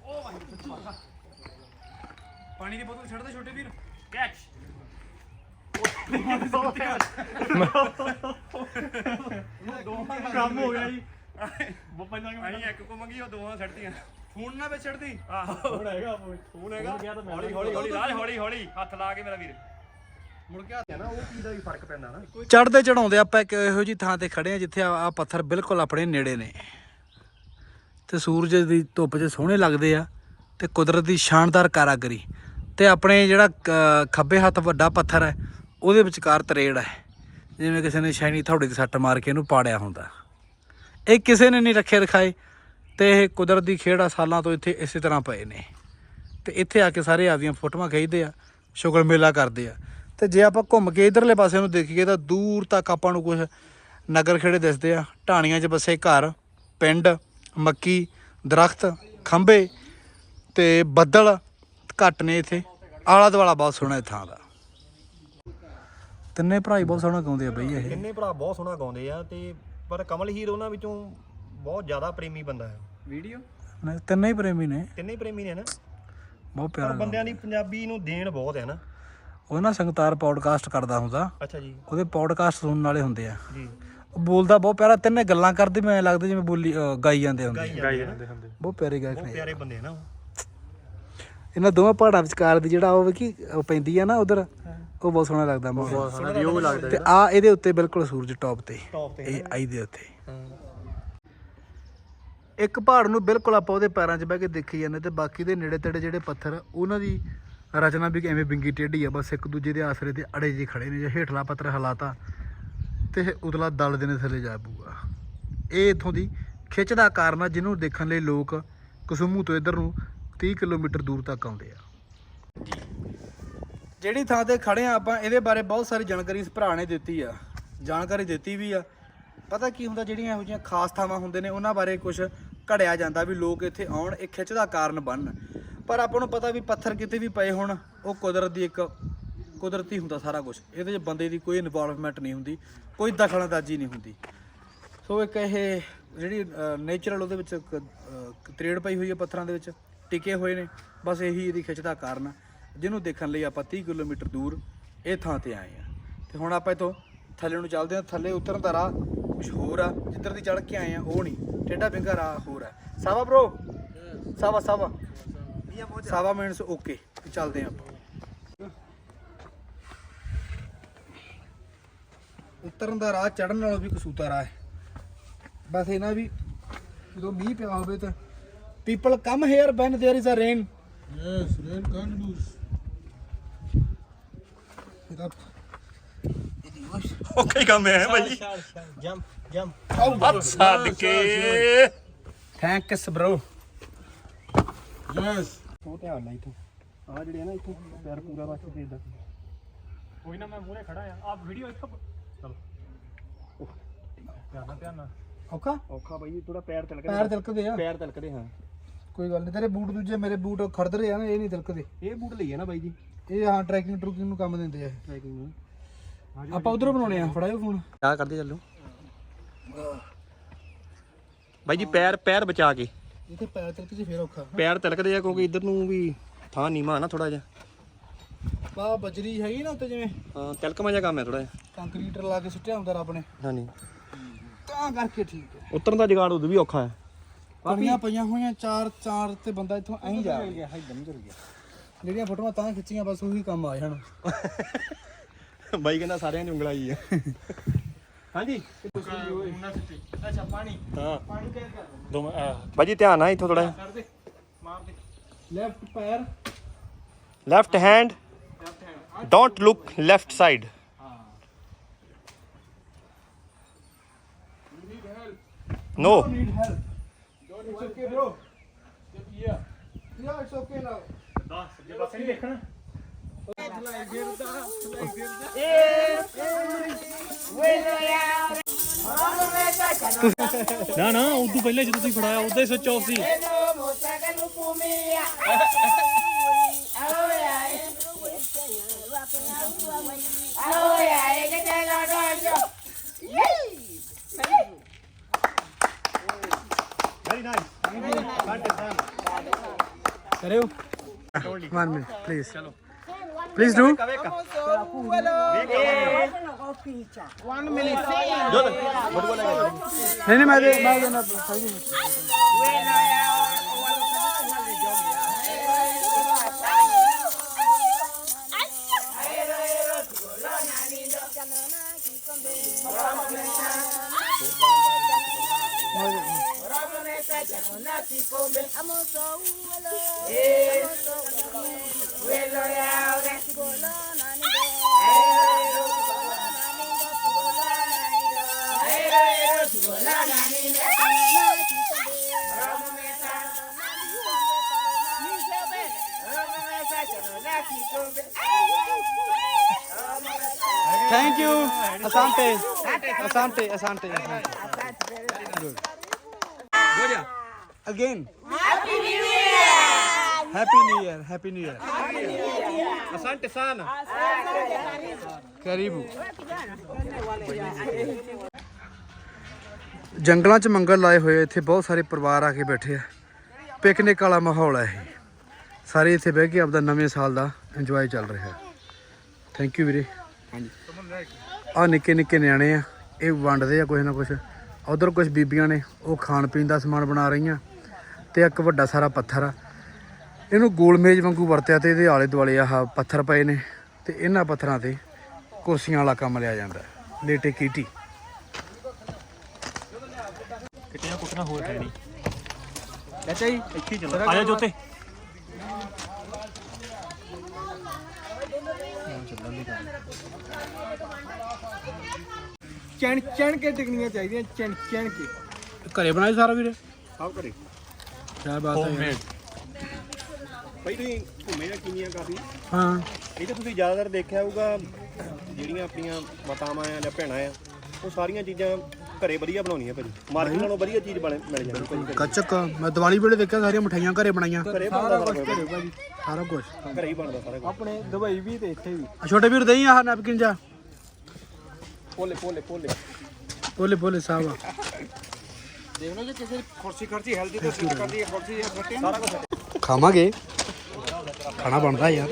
ਉਹ ਵਾਹਿਗੁਰੂ ਸੱਚਾ ਪਾਤਸ਼ਾਹ। ਪਾਣੀ ਦੀ ਬੋਤਲ ਛੱਡ ਦੇ ਛੋਟੇ ਵੀਰ। ਕੈਚ ਕੰਮ ਹੋ ਗਿਆ ਜੀ। ਬੱਪਾਂ ਅਸੀਂ ਇੱਕ ਕੋ ਮੰਗੀ ਉਹ ਦੋਵਾਂ ਛੱਡਤੀਆਂ ਫੋਨ ਨਾ ਵਿੱਚ ਛੱਡਦੀ ਆਹੋ। ਹੁਣ ਹੈਗਾ ਫੋਨ। ਹੈਗਾ। ਹੌਲੀ ਹੌਲੀ ਹੌਲੀ ਰਾਜ ਹੌਲੀ ਹੌਲੀ। ਹੱਥ ਲਾ ਕੇ ਮੇਰਾ ਵੀਰ। ਮੁੜ ਕੇ ਹੱਥ ਹੈ ਨਾ ਉਹ ਚੀਜ਼ ਦਾ ਵੀ ਫ਼ਰਕ ਪੈਂਦਾ ਨਾ? ਚੜਦੇ ਚੜਾਉਂਦੇ ਆਪਾਂ ਇੱਕ ਇਹੋ ਜੀ ਥਾਂ ਤੇ ਖੜੇ ਆ ਜਿੱਥੇ ਆ ਆਹ ਪੱਥਰ ਬਿਲਕੁਲ ਆਪਣੇ ਨੇੜੇ ਨੇ। ਤੇ ਸੂਰਜ ਦੀ ਧੁੱਪ 'ਚ ਸੋਹਣੇ ਲੱਗਦੇ ਆ ਤੇ ਕੁਦਰਤ ਦੀ ਸ਼ਾਨਦਾਰ ਕਾਰਾਗਰੀ। ਤੇ ਆਪਣੇ ਜਿਹੜਾ ਕ- ਖੱਬੇ ਹੱਥ ਵੱਡਾ ਪੱਥਰ ਹੈ, ਉਹਦੇ ਵਿਚਕਾਰ ਤਰੇੜ ਹੈ। ਜਿਵੇਂ ਕਿਸੇ ਨੇ ਸ਼ੈਣੀ ਥੋੜੀ ਦੀ ਸੱਟ ਮਾਰ ਕੇ ਇਹਨੂੰ ਪਾੜਿਆ ਹੁੰਦਾ। ਇਹ ਕਿਸੇ ਨੇ ਨਹੀਂ ਰੱਖੇ ਰਖਾਏ, ਤੇ ਇਹ ਕੁਦਰਤ ਦੀ ਖੇੜ ਆ ਸਾਲਾਂ ਤੋਂ ਇੱਥੇ ਇਸੇ ਤਰ੍ਹਾਂ ਪਏ ਨੇ। ਤੇ ਇੱਥੇ ਆ ਕੇ ਸਾਰੇ ਆਪਦੀਆਂ ਫੋਟੋਆਂ ਖਿੱਚਦੇ ਆ ਸ਼ੁਕਰ ਮੇਲਾ ਕਰਦੇ ਆ। ਤੇ ਜੇ ਆਪਾਂ ਘੁੰਮ ਕੇ ਇਧਰਲੇ ਪਾਸੇ ਨੂੰ ਦੇਖੀਏ ਤਾਂ ਦੂਰ ਤੱਕ ਆਪਾਂ ਨੂੰ ਕੁਝ ਨਗਰ ਖੇੜੇ ਦਿਸਦੇ ਆ। ਢਾਣੀਆਂ 'ਚ ਬਸੇ ਘਰ, ਪਿੰਡ, ਮੱਕੀ, ਦਰਖਤ, ਖੰਭੇ ਤੇ ਬੱਦਲ ਘੱਟ ਨੇ ਇੱਥੇ। ਆਲਾ ਦੁਆਲਾ ਬਹੁਤ ਸੋਹਣਾ ਇਹ ਥਾਂ ਦਾ। ਤਿੰਨੇ ਭਰਾ ਹੀ ਬਹੁਤ ਸੋਹਣਾ ਗਾਉਂਦੇ ਆ ਬਈ ਇਹ। ਤਿੰਨੇ ਭਰਾ ਬਹੁਤ ਸੋਹਣਾ ਗਾਉਂਦੇ ਆ ਤੇ ਪਰ ਕਮਲ ਹੀਰ ਉਹਨਾਂ ਵਿੱਚੋਂ ਬਹੁਤ ਜ਼ਿਆਦਾ ਪ੍ਰੇਮੀ ਬੰਦਾ ਹੈ। ਵੀਡੀਓ? ਨੇ ਤਿੰਨੇ ਹੀ ਪ੍ਰੇਮੀ ਨੇ। ਤਿੰਨੇ ਹੀ ਪ੍ਰੇਮੀ ਨੇ ਨਾ। ਬਹੁਤ ਪਰ ਪਿਆਰਾ ਬੰਦਿਆਂ ਦੀ ਪੰਜਾਬੀ ਨੂੰ ਦੇਣ ਬਹੁਤ ਹੈ ਨਾ। ਉਹ ਨਾ ਸੰਗਤਾਰ ਪੌਡਕਾਸਟ ਕਰਦਾ ਹੁੰਦਾ। ਅੱਛਾ ਜੀ। ਉਹਦੇ ਪੌਡਕਾਸਟ ਸੁਣਨ ਵਾਲੇ ਹੁੰਦੇ ਆ। ਜੀ। ਉਹ ਬੋਲਦਾ ਬਹੁਤ ਪਿਆਰਾ ਤਿੰਨੇ ਗੱਲਾਂ ਕਰਦੇ ਮੈਨੂੰ ਐਂ ਲੱਗਦਾ ਜਿਵੇਂ ਬੋਲੀ ਗਾਈ ਜਾਂਦੇ ਹੁੰਦੇ। ਗਾਈ ਜਾਂਦੇ ਹੁੰਦੇ ਬਹੁਤ ਪਿਆਰੇ ਗਾਇਕ ਬਹੁਤ ਨੇ ਪਿਆਰੇ ਬੰਦੇ ਆ ਨਾ ਉਹ। ਇਹਨਾਂ ਦੋਵਾਂ ਪਹਾੜਾਂ ਵਿਚਕਾਰ ਦੀ ਜਿਹੜਾ ਉਹ ਕੀ ਉਹ ਪੈਂਦੀ ਆ ਨਾ ਉਧਰ ਉਹ ਬਹੁਤ ਸੋਹਣਾ ਲੱਗਦਾ ਬਹੁਤ ਸੋਹਣਾ ਵਿਊ ਲੱਗਦਾ ਤੇ ਆ ਇਹਦੇ ਉੱਤੇ ਬਿਲਕੁਲ ਸੂਰਜ ਟੌਪ ਤੇ। ਇਹ ਆਈ ਦੇ ਉੱਤੇ। ਇੱਕ ਪਹਾੜ ਨੂੰ ਬਿਲਕੁਲ ਆਪਾਂ ਉਹਦੇ ਪੈਰਾਂ 'ਚ ਬਹਿ ਕੇ ਦੇਖੀ ਜਾਂਦੇ ਤੇ ਬਾਕੀ ਦੇ ਨੇੜੇ ਤੇੜੇ ਜਿਹੜੇ ਪੱਥਰ ਉਹਨਾਂ ਦੀ ਰਚਨਾ ਵੀ ਐਵੇਂ ਵਿੰਗੀ ਟੇਢੀ ਆ ਬਸ ਇੱਕ ਦੂਜੇ ਦੇ ਆਸਰੇ ਤੇ ਅੜੇ ਜਿਹੇ ਖੜੇ ਨੇ ਜੇ ਹੇਠਲਾ ਪੱਥਰ ਹਲਾਤਾ ਤੇ ਇਹ ਉਤਲਾ ਦਲ ਦੇ ਨੇ ਥੱਲੇ ਜਾ ਪਊਗਾ। ਇਹ ਇਥੋਂ ਦੀ ਖਿੱਚ ਦਾ ਕਾਰਨ ਆ ਜਿਹਨੂੰ ਦੇਖਣ ਲਈ ਲੋਕ ਕਸੂਮੂ ਤੋਂ ਇੱਧਰ ਨੂੰ 30 ਕਿਲੋਮੀਟਰ ਦੂਰ ਤੱਕ ਆਉਂਦੇ ਆ। ਜਿਹੜੀ ਥਾਂ ਤੇ ਖੜੇ ਆ ਆਪਾਂ ਇਹਦੇ ਬਾਰੇ ਬਹੁਤ ਸਾਰੀ ਜਾਣਕਾਰੀ ਇਸ ਭਰਾ ਨੇ ਦਿੱਤੀ ਆ। ਜਾਣਕਾਰੀ ਦਿੱਤੀ ਵੀ ਆ। ਪਤਾ ਕੀ ਹੁੰਦਾ ਜਿਹੜੀਆਂ ਇਹੋ ਜਿਹੀਆਂ ਖਾਸ ਥਾਵਾਂ ਹੁੰਦੇ ਨੇ ਉਹਨਾਂ ਬਾਰੇ ਕੁਝ ਘੜਿਆ ਜਾਂਦਾ ਵੀ ਲੋਕ ਇੱਥੇ ਆਉਣ ਇਹ ਖਿੱਚ ਦਾ ਕਾਰਨ ਬਣਨ। ਪਰ ਆਪਾਂ ਨੂੰ ਪਤਾ ਵੀ ਪੱਥਰ ਕਿਤੇ ਵੀ ਪਏ ਹੋਣ ਉਹ ਕੁਦਰਤ ਦੀ ਇੱਕ ਕੁਦਰਤੀ ਹੁੰਦਾ ਸਾਰਾ ਕੁਝ ਇਹਦੇ 'ਚ ਬੰਦੇ ਦੀ ਕੋਈ ਇਨਵੋਲਵਮੈਂਟ ਨਹੀਂ ਹੁੰਦੀ ਕੋਈ ਦਖਲਅੰਦਾਜ਼ੀ ਨਹੀਂ ਹੁੰਦੀ। ਸੋ ਇੱਕ ਇਹ ਜਿਹੜੀ ਨੇਚਰਲ ਉਹਦੇ ਵਿੱਚ ਇੱਕ, ਪਈ ਹੋਈ ਹੈ ਪੱਥਰਾਂ ਦੇ ਵਿੱਚ। ਟਿਕੇ ਹੋਏ ਨੇ। ਬਸ ਇਹੀ ਇਹਦੀ ਖਿੱਚ ਦਾ ਕਾਰਨ ਆ। ਜਿਹਨੂੰ ਦੇਖਣ ਲਈ ਆਪਾਂ 30 ਕਿਲੋਮੀਟਰ ਦੂਰ ਇਹ ਥਾਂ ਤੇ ਆਏ ਆ। ਤੇ ਹੁਣ ਆਪਾਂ ਇਥੋਂ ਥੱਲੇ ਨੂੰ ਚੱਲਦੇ ਹਾਂ ਥੱਲੇ ਉਤਰਨ ਦਾ ਰਾਹ ਕੁਝ ਹੋਰ ਆ। ਜਿੱਧਰ ਦੀ ਚੜ ਕੇ ਆਏ ਆ, ਉਹ ਨਹੀਂ। ਟੇਡਾ ਬਿੰਗਾ ਰਾਹ ਹੋਰ ਆ। ਸਾਵਾ ਬ్రో ਸਾਵਾ ਸਾਵਾ। ਸਾਵਾ ਮੀਨਸ ਓਕੇ ਚੱਲਦੇ ਹਾਂ ਆਪਾਂ। ਉਤਰਨ ਦਾ ਰਾਹ ਚੜਨ ਨਾਲੋਂ ਵੀ ਕਸੂਤਾ ਰਾਹ ਹੈ ਬਸ ਇਹਨਾਂ ਵੀ ਜਦੋਂ ਮੀਂਹ ਪਿਆ ਹੋਵੇ ਤਾਂ People come here when there is a rain. Yes, rain can do Get up. Okay, come hai bhai Jump, jump. Oh, what's up. Thanks, bro. Yes. ਉਹ ਧਿਆਨ ਨਾਲ ਇੱਥੋਂ ਆ ਜਿਹੜੇ ਆ ਨਾ ਇੱਥੋਂ ਪੈਰ ਪੂਰਾ ਰੱਖ ਕੇ ਇਦਾਂ ਕੋਈ ਨਾ ਮੈਂ ਮੂਹਰੇ ਖੜਾ ਆ ਆਪ ਵੀਡੀਓ ਇੱਥੋਂ ਚਲ ਧਿਆਨ ਨਾਲ ਧਿਆਨ ਨਾਲ ਔਖਾ ਔਖਾ ਬਾਈ ਥੋੜਾ ਪੈਰ ਤਿਲਕਦੇ ਪੈਰ ਤਿਲਕਦੇ ਆ ਪੈਰ ਤਿਲਕਦੇ ਹਾਂ ਕੋਈ ਗੱਲ ਨਹੀਂ ਤੇਰੇ ਬੂਟ ਦੂਜੇ ਮੇਰੇ ਬੂਟ ਖੜਦਰੇ ਆ ਨਾ ਇਹ ਨਹੀਂ ਤਿਲਕਦੇ। ਇਹ ਬੂਟ ਲਈਏ ਨਾ ਬਾਈ ਜੀ। ਇਹ ਹਾਂ ਟਰੈਕਿੰਗ ਟਰੂਕਿੰਗ ਨੂੰ ਕੰਮ ਦਿੰਦੇ ਆ ਇਹ। ਟਰੈਕਿੰਗ ਨੂੰ। ਆਪਾਂ ਉਧਰੋਂ ਬਣਾਉਣੇ ਆ ਫੜਾਇਓ ਫੋਨ। ਆ ਕਰਦੇ ਚੱਲੋ। ਬਾਈ ਜੀ ਪੈਰ ਪੈਰ ਬਚਾ ਕੇ। ਇੱਥੇ ਪੈਰ ਤਿਲਕ ਜੇ ਫੇਰ ਔਖਾ। ਪੈਰ ਤਿਲਕਦੇ ਆ ਕਿਉਂਕਿ ਇੱਧਰ ਨੂੰ ਵੀ ਥਾਂ ਨੀਵਾਂ ਨਾ ਥੋੜਾ ਜਿਹਾ। ਬਾ ਬਜਰੀ ਹੈਗੀ ਨਾ ਉੱਤੇ ਜਿਵੇਂ। ਹਾਂ ਤਿਲਕਮਾ ਜਿਹਾ ਕੰਮ ਹੈ ਥੋੜਾ ਜਿਹਾ। ਕੰਕਰੀਟ ਲਾ ਕੇ ਸੁੱਟਿਆ ਹੁੰਦਾ ਰੱਬ ਨੇ। ਹਾਂਜੀ। ਤਾਂ ਕਰਕੇ ਠੀਕ ਹੈ ਉਤਰਨ ਦਾ ਜਗਾੜ ਉਦੋਂ ਵੀ ਔਖਾ ਹੈ ਕਣੀਆਂ ਪਈਆਂ ਹੋਈਆਂ ਚਾਰ ਚਾਰ ਤੇ ਬੰਦਾ ਇੱਥੋਂ ਐਂ ਜਾ ਗਿਆ ਜਿਹੜੀਆਂ ਫੋਟੋਆਂ ਤਾਂ ਖਿੱਚੀਆਂ ਬਸ ਉਹੀ ਕੰਮ ਆ ਜਾਣ। ਬਾਈ ਕਹਿੰਦਾ ਸਾਰਿਆਂ ਦੀ ਉਂਗਲਾਂ ਹੀ ਆ। ਹਾਂਜੀ? ਅੱਛਾ ਪਾਣੀ। ਹਾਂ। ਪਾਣੀ ਕੈਦ ਕਰ ਦੋ? ਬਾਈ ਜੀ ਧਿਆਨ ਨਾਲ ਇੱਥੋਂ ਥੋੜਾ ਕਰ ਦੇ ਮਾਰ ਦੇ। ਲੈਫਟ ਪੈਰ। Left hand don't look left side no need help it's okay bro. Yeah yeah it's okay now. ਬਸ ਨਹੀਂ ਦੇਖਣਾ ਨਾ ਨਾ ਉਦੋਂ ਪਹਿਲੇ ਜਦੋਂ ਤੁਸੀਂ ਫੜਾਇਆ ਉਦੋਂ ਹੀ ਸਵਿਚ ਆਫ ਸੀ। Hello. One minute, please. Please do. One minute. नहीं नहीं मैं मैं ਕਰਿਓ 1 ਮਿੰਟ ਪਲੀਜ਼ ਚਲੋ ਪਲੀਜ਼ ਡੂ ਨਹੀਂ ਨਹੀਂ ਮੈਂ ਦੇ ਮੈਂ ਦੇਣਾ Thank you. Asante. Asante. Asante. Good. Good. yeah. Again. Happy New Year. Happy New Year. Happy New Year. asante sana Karibu. ਜੰਗਲਾਂ 'ਚ ਮੰਗਲ ਲਾਏ ਹੋਏ ਇੱਥੇ ਬਹੁਤ ਸਾਰੇ ਪਰਿਵਾਰ ਆ ਕੇ ਬੈਠੇ ਆ ਪਿਕਨਿਕ ਵਾਲਾ ਮਾਹੌਲ ਹੈ ਇਹ ਸਾਰੇ ਇੱਥੇ ਬਹਿ ਕੇ ਆਪਦਾ ਨਵੇਂ ਸਾਲ ਦਾ ਇੰਜੋਏ ਚੱਲ ਰਿਹਾ ਥੈਂਕ ਯੂ ਵੀਰੇ ਹਾਂਜੀ ਆ ਨਿੱਕੇ ਨਿੱਕੇ ਨਿਆਣੇ ਆ ਇਹ ਵੰਡਦੇ ਆ ਕੁਛ ਨਾ ਕੁਛ ਉਧਰ ਕੁਝ ਬੀਬੀਆਂ ਨੇ ਉਹ ਖਾਣ ਪੀਣ ਦਾ ਸਮਾਨ ਬਣਾ ਰਹੀਆਂ ਤੇ ਇੱਕ ਵੱਡਾ ਸਾਰਾ ਪੱਥਰ ਆ। ਇਹਨੂੰ ਗੋਲ ਮੇਜ਼ ਵਾਂਗੂ ਵਰਤਿਆ ਤੇ ਇਹਦੇ ਆਲੇ ਦੁਆਲੇ ਆਹ ਪੱਥਰ ਪਏ ਨੇ ਤੇ ਇਹਨਾਂ ਪੱਥਰਾਂ ਤੇ ਕੁਰਸੀਆਂ ਵਾਲਾ ਕੰਮ ਲਿਆ ਜਾਂਦਾ ਹੈ। ਲੇਟੇ ਕੀਟੀ। ਕਿਤਿਆਂ ਕੁੱਟਣਾ ਹੋਰ ਹੈ ਨਹੀਂ। ਚਾਚਾ ਜੀ ਇੱਥੇ ਹੀ ਚੱਲ। ਆ ਜਾ ਜੋਤੇ। ਚਣ ਚਣ ਕੇ ਟਿਕਣੀਆਂ ਚਾਹੀਦੀਆਂ ਚਣ ਚਣ ਕੇ। ਘਰੇ ਬਣਾਏ ਸਾਰਾ ਵੀਰੇ? ਸਭ ਕਰੇ ਕੀ ਬਾਤ ਹੈ। ਬਾਈ ਤੁਸੀਂ ਘੁੰਮੇ ਜਾਂ ਕਿੰਨੀਆਂ ਕਾਫੀ? ਹਾਂ। ਇਹ ਤਾਂ ਤੁਸੀਂ ਜ਼ਿਆਦਾਤਰ ਦੇਖਿਆ ਹੋਊਗਾ ਜਿਹੜੀਆਂ ਆਪਣੀਆਂ ਮਾਤਾਵਾਂ ਆ ਜਾਂ ਭੈਣਾਂ ਆ ਉਹ ਸਾਰੀਆਂ ਚੀਜ਼ਾਂ ਘਰੇ ਵਧੀਆ ਬਣਾਉਣੀਆਂ ਭਾਜੀ। ਮਾਰਕੀਟ ਨਾਲੋਂ ਵਧੀਆ ਚੀਜ਼ ਬਣ ਮਿਲ ਜਾਂਦੀ ਭਾਜੀ। ਕੱਚਕ ਮੈਂ ਦੀਵਾਲੀ ਵੇਲੇ ਦੇਖਿਆ ਸਾਰੀਆਂ ਮਠਾਈਆਂ ਘਰੇ ਬਣਾਈਆਂ। ਘਰੇ ਬਣਦਾ ਸਾਰਾ ਕੁਝ ਸਾਰਾ ਕੁਝ ਘਰੇ ਹੀ ਬਣਦਾ ਸਾਰਾ ਕੁਝ ਆਪਣੇ ਦੁਬਈ ਵੀ ਤੇ ਇੱਥੇ ਵੀ। ਛੋਟੇ ਵੀਰ ਦਈ ਆਹ ਨੈਪਕਿਨ ਜਾ ਪੋਲੇ ਪੋਲੇ ਪੋਲੇ ਬੋਲੇ ਬੋਲੇ ਸਾਵਾ। ਦੇਖ ਲਓ ਜੇ ਕਿਸੇ ਖੁਰਸੀ ਖਰਚੀ ਹੈਲਦੀ ਤੇ ਸੇਵਾ ਕਰਦੀ ਹੈ ਖੁਰਸੀ ਜਾਂ ਫੱਟੇ ਸਾਰਾ ਕੁਝ ਖਾਵਾਂਗੇ। ਖਾਣਾ ਬਣਦਾ ਯਾਰ।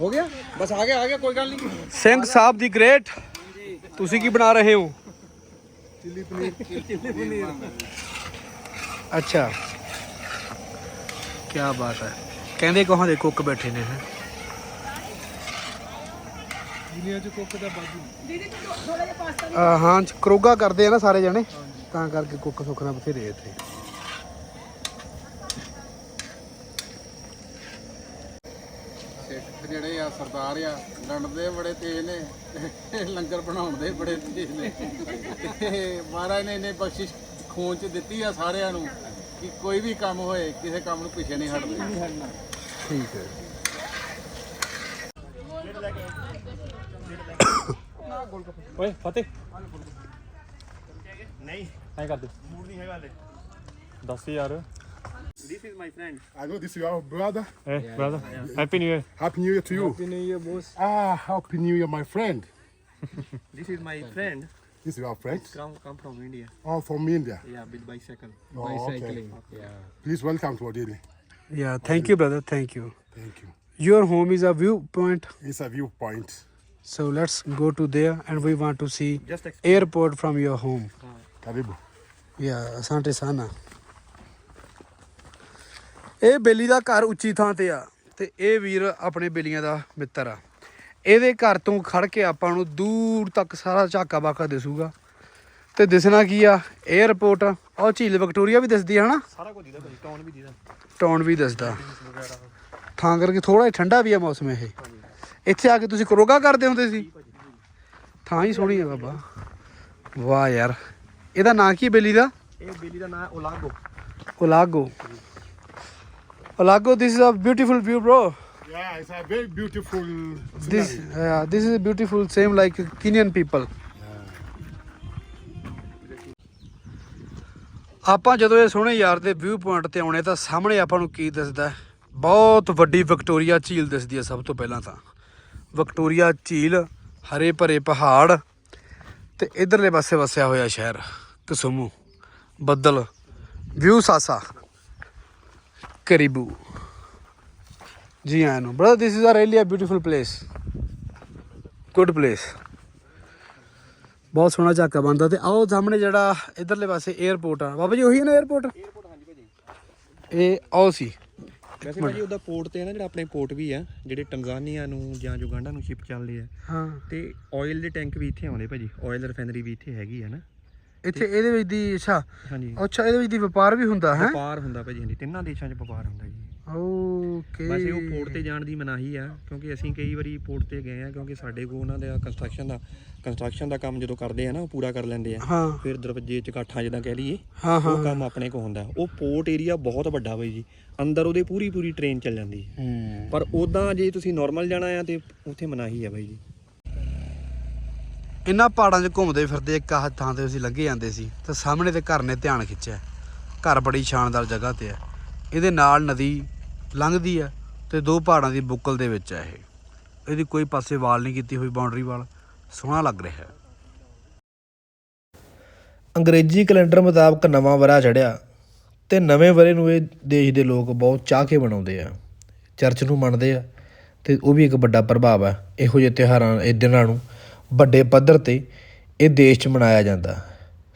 ਹੋ ਗਿਆ? ਬਸ ਆ ਗਿਆ ਆ ਗਿਆ ਕੋਈ ਗੱਲ ਨਹੀਂ। ਸਿੰਘ ਸਾਹਿਬ ਦੀ ਗ੍ਰੇਟ। ਤੁਸੀਂ ਕੀ ਬਣਾ ਰਹੇ ਹੋ? ਚਿੱਲੀ ਪਨੀਰ। ਅੱਛਾ। ਕੀ ਬਾਤ ਹੈ। ਕਹਿੰਦੇ ਕਹਾਂ ਦੇ ਕੁੱਕ ਬੈਠੇ ਨੇ ਹੈ। ਦੁਨੀਆ ਚ ਕੁੱਕ ਦਾ ਬਾਜੂ। ਹਾਂ ਕਰੋਗਾ ਕਰਦੇ ਆ ਨਾ ਸਾਰੇ ਜਣੇ। ਤਾਂ ਕਰਕੇ ਕੁੱਕ ਸੁੱਖਣਾ ਬਥੇਰੇ ਇੱਥੇ। ਜਿਹੜੇ ਆ ਸਰਦਾਰ ਆ ਲੜਦੇ ਬੜੇ ਤੇਜ਼ ਨੇ ਲੰਗਰ ਬਣਾਉਣ ਦੇ ਬੜੇ ਤੇਜ਼ ਨੇ। ਮਹਾਰਾਜ ਨੇ ਇਹਨੇ ਬਖਸ਼ਿਸ਼ ਖੂਨ ਚ ਦਿੱਤੀ ਆ ਸਾਰਿਆਂ ਨੂੰ ਕਿ ਕੋਈ ਵੀ ਕੰਮ ਹੋਏ ਕਿਸੇ ਕੰਮ ਨੂੰ ਪਿੱਛੇ ਨਹੀਂ ਹਟਦੇ। ਠੀਕ ਹੈ। ਓਏ ਫਤਿਹ। ਨਹੀਂ ਐ ਕਰ ਦੇ ਮੂਡ ਨਹੀਂ ਹੈਗਾ ਹਲੇ ਦੱਸ ਯਾਰ this is my friend I know this is your brother. A brother happy new year Happy New Year to you. Happy New Year, boss. Ah, Happy New Year, my friend. This is my friend This is your friend. Come come from India All from India. Yeah with bicycle Oh, okay. Please welcome to Odili. Yeah, thank you, brother. Thank you. Thank you. Your home is a viewpoint, It's a viewpoint. so let's go to there, and we want to see just airport from your home. Karibu. Yeah, Asante Sana. ਇਹ ਬੇਲੀ ਦਾ ਘਰ ਉੱਚੀ ਥਾਂ ਤੇ ਆ ਤੇ ਇਹ ਵੀਰ ਆਪਣੇ ਬੇਲੀਆਂ ਦਾ ਮਿੱਤਰ ਆ। ਇਹਦੇ ਘਰ ਤੋਂ ਖੜ ਕੇ ਆਪਾਂ ਨੂੰ ਦੂਰ ਤੱਕ ਸਾਰਾ ਝਾਕਾ ਬਾਕਾ ਦਿਸੂਗਾ। ਤੇ ਦਿਸਣਾ ਕੀ ਆ? 에어ਪੋਰਟ ਉਹ ਝੀਲ ਵਿਕਟੋਰੀਆ ਵੀ ਦਿਸਦੀ ਆ ਹਨਾ? ਸਾਰਾ ਕੁਝ ਭਾਜੀ ਟਾਊਨ ਵੀ ਦੀਦਾ ਟਾਊਨ ਵੀ ਦਿਸਦਾ। ਥਾਂ ਕਰਕੇ ਥੋੜਾ ਜਿਹਾ ਠੰਡਾ ਵੀ ਆ ਮੌਸਮ ਇਹ। ਇੱਥੇ ਆ ਕੇ ਤੁਸੀਂ ਕਰੋਗਾ ਕਰਦੇ ਹੁੰਦੇ ਸੀ? ਥਾਂ ਹੀ ਸੋਹਣੀ ਆ ਬਾਬਾ। ਵਾਹ ਯਾਰ। ਇਹਦਾ ਨਾਂ ਕੀ ਬੇਲੀ ਦਾ ਇਹ ਬੇਲੀ ਦਾ ਹੈ ਓਲਾਗੋ Olago. Olago, this is a beautiful view, bro. Yeah, it's a very beautiful This, scenery. this is beautiful, same like Kenyan people. ਆਪਾਂ ਜਦੋਂ ਇਹ ਸੋਹਣੇ ਯਾਰ ਦੇ ਵਿਊ ਪੁਆਇੰਟ ਤੇ ਆਉਣੇ ਤਾਂ ਸਾਹਮਣੇ ਆਪਾਂ ਨੂੰ ਕੀ ਦਿਸਦਾ? ਬਹੁਤ ਵੱਡੀ ਵਿਕਟੋਰੀਆ ਝੀਲ ਦਿਸਦੀ ਹੈ ਸਭ ਤੋਂ ਪਹਿਲਾਂ ਤਾਂ ਵਿਕਟੋਰੀਆ ਝੀਲ ਹਰੇ ਭਰੇ ਪਹਾੜ ਤੇ ਇਧਰਲੇ ਪਾਸੇ ਵਸਿਆ ਹੋਇਆ ਸ਼ਹਿਰ ਤੇ ਸਮੂ ਬੱਦਲ ਵਿਊ ਸਾਸਾ ਕਰੀਬੂ। ਜੀ ਆਇਆਂ ਨੂੰ brother this is a really a beautiful place good place ਬਹੁਤ ਸੋਹਣਾ ਝਾਕਾ ਬੰਦਾ ਤੇ ਆਓ ਸਾਹਮਣੇ ਜਿਹੜਾ ਇਧਰਲੇ ਪਾਸੇ 에어ਪੋਰਟ ਆ। ਬਾਬਾ ਜੀ ਉਹੀ ਹੈ ਨਾ 에어ਪੋਰਟ 에어ਪੋਰਟ ਹਾਂਜੀ ਭਾਜੀ। ਇਹ ਆਓ ਸੀ। ਵੈਸੇ ਭਾਜੀ ਉਹਦਾ ਪੋਰਟ ਤੇ ਨਾ ਜਿਹੜਾ ਆਪਣੇ ਪੋਰਟ ਵੀ ਆ ਜਿਹੜੇ ਟੰਜ਼ਾਨੀਆ ਨੂੰ ਜਾਂ ਯੁਗਾਂਡਾ ਨੂੰ ਸ਼ਿਪ ਚੱਲਦੇ ਆ ਹਾਂ। ਤੇ ਆਇਲ ਦੇ ਟੈਂਕ ਵੀ ਇੱਥੇ ਆਉਂਦੇ ਭਾਜੀ। ਆਇਲ ਰਿਫਾਇਨਰੀ ਵੀ ਇੱਥੇ ਹੈਗੀ ਆ ਨਾ। ਇੱਥੇ ਇਹਦੇ ਵਿੱਚ ਦੀ ਅੱਛਾ। ਹਾਂਜੀ। ਅੱਛਾ ਇਹਦੇ ਵਿੱਚ ਦੀ ਵਪਾਰ ਵੀ ਹੁੰਦਾ ਹੈ? ਵਪਾਰ ਹੁੰਦਾ ਭਾਜੀ ਹਾਂਜੀ। ਤਿੰਨਾਂ ਦੇਸ਼ਾਂ 'ਚ ਵਪਾਰ ਹੁੰਦਾ ਜੀ। ਓਕੇ। ਵੈਸੇ ਉਹ ਪੋਰਟ ਤੇ ਜਾਣ ਦੀ ਮਨਾਹੀ ਆ ਕਿਉਂਕਿ ਅਸੀਂ ਕਈ ਵਾਰੀ ਪੋਰਟ ਤੇ ਗਏ ਆ ਕਿਉਂਕਿ ਸਾਡੇ ਕੋਲ ਉਹਨਾਂ ਦਾ ਕੰਸਟਰਕਸ਼ਨ ਦਾ ਕੰਸਟਰਕਸ਼ਨ ਦਾ ਕੰਮ ਜਦੋਂ ਕਰਦੇ ਆ ਨਾ ਉਹ ਪੂਰਾ ਕਰ ਲੈਂਦੇ ਆ। ਫਿਰ ਦਰਵਾਜ਼ੇ ਚ ਕਾਠਾਂ ਜਿੱਦਾਂ ਕਹਿ ਲਈਏ ਉਹ ਕੰਮ ਆਪਣੇ ਕੋ ਹੁੰਦਾ। ਉਹ ਪੋਰਟ ਏਰੀਆ ਬਹੁਤ ਵੱਡਾ ਬਈ ਜੀ। ਅੰਦਰ ਉਹਦੇ ਪੂਰੀ ਪੂਰੀ ਟ੍ਰੇਨ ਚੱਲ ਜਾਂਦੀ। ਪਰ ਉਦਾਂ ਜੇ ਤੁਸੀਂ ਨਾਰਮਲ ਜਾਣਾ ਆ ਤੇ ਉੱਥੇ ਮਨਾਹੀ ਆ ਬਾਈ ਜੀ। ਇਹਨਾਂ ਪਹਾੜਾਂ 'ਚ ਘੁੰਮਦੇ ਫਿਰਦੇ ਇੱਕ ਆਹ ਥਾਂ ਤੇ ਅਸੀਂ ਲੰਘੇ ਜਾਂਦੇ ਸੀ, ਤੇ ਸਾਹਮਣੇ ਤੇ ਘਰ ਨੇ ਧਿਆਨ ਖਿੱਚਿਆ। ਘਰ ਬੜੀ ਸ਼ਾਨਦਾਰ ਜਗ੍ਹਾ ਤੇ ਹੈ ਇਹਦੇ ਨਾਲ ਨਦੀ ਲੰਘਦੀ ਹੈ ਤੇ ਦੋ ਪਹਾੜਾਂ ਦੀ ਬੁੱਕਲ ਦੇ ਵਿੱਚ ਹੈ ਇਹ। ਇਹਦੀ ਕੋਈ ਪਾਸੇ ਵਾਲ ਨਹੀਂ ਕੀਤੀ ਹੋਈ ਬਾਉਂਡਰੀ ਵਾਲ। ਸੋਹਣਾ ਲੱਗ ਰਿਹਾ ਹੈ। ਅੰਗਰੇਜ਼ੀ ਕੈਲੰਡਰ ਮੁਤਾਬਕ ਨਵਾਂ ਵਰਾ ਚੜਿਆ ਤੇ ਨਵੇਂ ਵਰੇ ਨੂੰ ਇਹ ਦੇਸ਼ ਦੇ ਲੋਕ ਬਹੁਤ ਚਾਹ ਕੇ ਮਨਾਉਂਦੇ ਆ। ਚਰਚ ਨੂੰ ਮੰਨਦੇ ਆ ਤੇ ਉਹ ਵੀ ਇੱਕ ਵੱਡਾ ਪ੍ਰਭਾਵ ਆ। ਇਹੋ ਜਿਹੇ ਤਿਉਹਾਰਾਂ, ਇਹ ਦਿਨਾਂ ਨੂੰ ਵੱਡੇ ਪੱਧਰ ਤੇ ਇਹ ਦੇਸ਼ 'ਚ ਮਨਾਇਆ ਜਾਂਦਾ।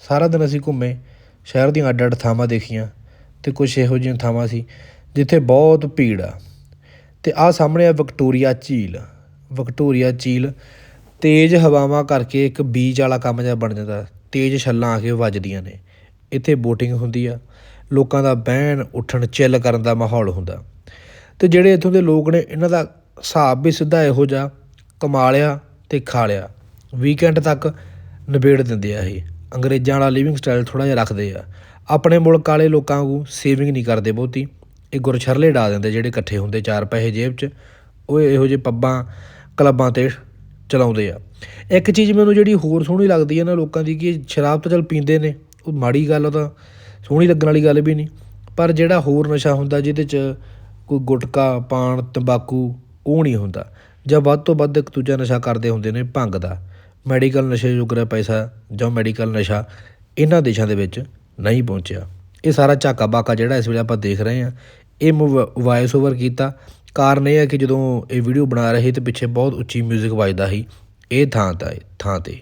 ਸਾਰਾ ਦਿਨ ਅਸੀਂ ਘੁੰਮੇ, ਸ਼ਹਿਰ ਦੀਆਂ ਅੱਡ ਅੱਡ ਥਾਵਾਂ ਦੇਖੀਆਂ ਅਤੇ ਕੁਛ ਇਹੋ ਜਿਹੀਆਂ ਥਾਵਾਂ ਸੀ ਜਿੱਥੇ ਬਹੁਤ ਭੀੜ ਆ। ਅਤੇ ਆਹ ਸਾਹਮਣੇ ਆ ਵਿਕਟੋਰੀਆ ਝੀਲ। ਵਿਕਟੋਰੀਆ ਝੀਲ ਤੇਜ਼ ਹਵਾਵਾਂ ਕਰਕੇ ਇੱਕ ਬੀਚ ਵਾਲਾ ਕੰਮ ਜਿਹਾ ਬਣ ਜਾਂਦਾ। ਤੇਜ਼ ਛੱਲਾਂ ਆ ਕੇ ਵੱਜਦੀਆਂ ਨੇ। ਇੱਥੇ ਬੋਟਿੰਗ ਹੁੰਦੀ ਆ। ਲੋਕਾਂ ਦਾ ਬਹਿਣ, ਉੱਠਣ ਚਿੱਲ ਕਰਨ ਦਾ ਮਾਹੌਲ ਹੁੰਦਾ। ਤੇ ਜਿਹੜੇ ਇੱਥੋਂ ਦੇ ਲੋਕ ਨੇ, ਇਹਨਾਂ ਦਾ ਹਿਸਾਬ ਵੀ ਸਿੱਧਾ ਇਹੋ ਜਿਹਾ ਕਮਾ ਲਿਆ ਤੇ ਖਾ ਲਿਆ ਵੀਕਐਂਡ ਤੱਕ ਨਿਬੇੜ ਦਿੰਦੇ ਆ ਇਹ। ਅੰਗਰੇਜ਼ਾਂ ਵਾਲਾ ਲਿਵਿੰਗ ਸਟਾਈਲ ਥੋੜਾ ਜਿਹਾ ਰੱਖਦੇ ਆ। ਆਪਣੇ ਮੁਲਕ ਵਾਲੇ ਲੋਕਾਂ ਨੂੰ ਸੇਵਿੰਗ ਨਹੀਂ ਕਰਦੇ ਬਹੁਤੀ। ਇਹ ਗੁਰਛਰਲੇ ਡਾ ਦਿੰਦੇ ਜਿਹੜੇ ਇਕੱਠੇ ਹੁੰਦੇ ਚਾਰ ਪੈਸੇ ਜੇਬ 'ਚ। ਉਹ ਇਹੋ ਜਿਹੇ ਪੱਬਾਂ, ਕਲੱਬਾਂ ਤੇ ਚਲਾਉਂਦੇ ਆ। ਇੱਕ ਚੀਜ਼ ਮੈਨੂੰ ਜਿਹੜੀ ਹੋਰ ਸੋਹਣੀ ਲੱਗਦੀ ਹੈ ਨਾ ਲੋਕਾਂ ਦੀ ਕਿ ਸ਼ਰਾਬ ਤਾਂ ਚਲ ਪੀਂਦੇ ਨੇ। ਉਹ ਮਾੜੀ ਗੱਲ ਤਾਂ, ਸੋਹਣੀ ਲੱਗਣ ਵਾਲੀ ਗੱਲ ਵੀ ਨਹੀਂ। ਪਰ ਜਿਹੜਾ ਹੋਰ ਨਸ਼ਾ ਹੁੰਦਾ ਜਿਹਦੇ 'ਚ ਕੋਈ ਗੁਟਕਾ, ਪਾਨ, ਤੰਬਾਕੂ, ਉਹ ਨਹੀਂ ਹੁੰਦਾ। ਜਾਂ ਵੱਧ ਤੋਂ ਵੱਧ ਇੱਕ ਦੂਜਾ ਨਸ਼ਾ ਕਰਦੇ ਹੁੰਦੇ ਨੇ ਭੰਗ ਦਾ। ਮੈਡੀਕਲ ਨਸ਼ੇ ਜੋਗਰਾ ਪੈਸਾ ਜਾਂ ਮੈਡੀਕਲ ਨਸ਼ਾ ਇਹਨਾਂ ਦੇਸ਼ਾਂ ਦੇ ਵਿੱਚ ਨਹੀਂ ਪਹੁੰਚਿਆ। ਇਹ ਸਾਰਾ ਝਾਕਾ ਬਾਕਾ ਜਿਹੜਾ ਇਸ ਵੇਲੇ ਆਪਾਂ ਦੇਖ ਰਹੇ ਹਾਂ, ਇਹ ਵਾਇਸ ਓਵਰ ਕੀਤਾ। ਕਾਰਨ ਇਹ ਹੈ ਕਿ ਜਦੋਂ ਇਹ ਵੀਡੀਓ ਬਣਾ ਰਹੇ ਤੇ ਪਿੱਛੇ ਬਹੁਤ ਉੱਚੀ 뮤직 ਵੱਜਦਾ ਸੀ। ਇਹ ਥਾਂ ਤਾਂ ਥਾਂ ਤੇ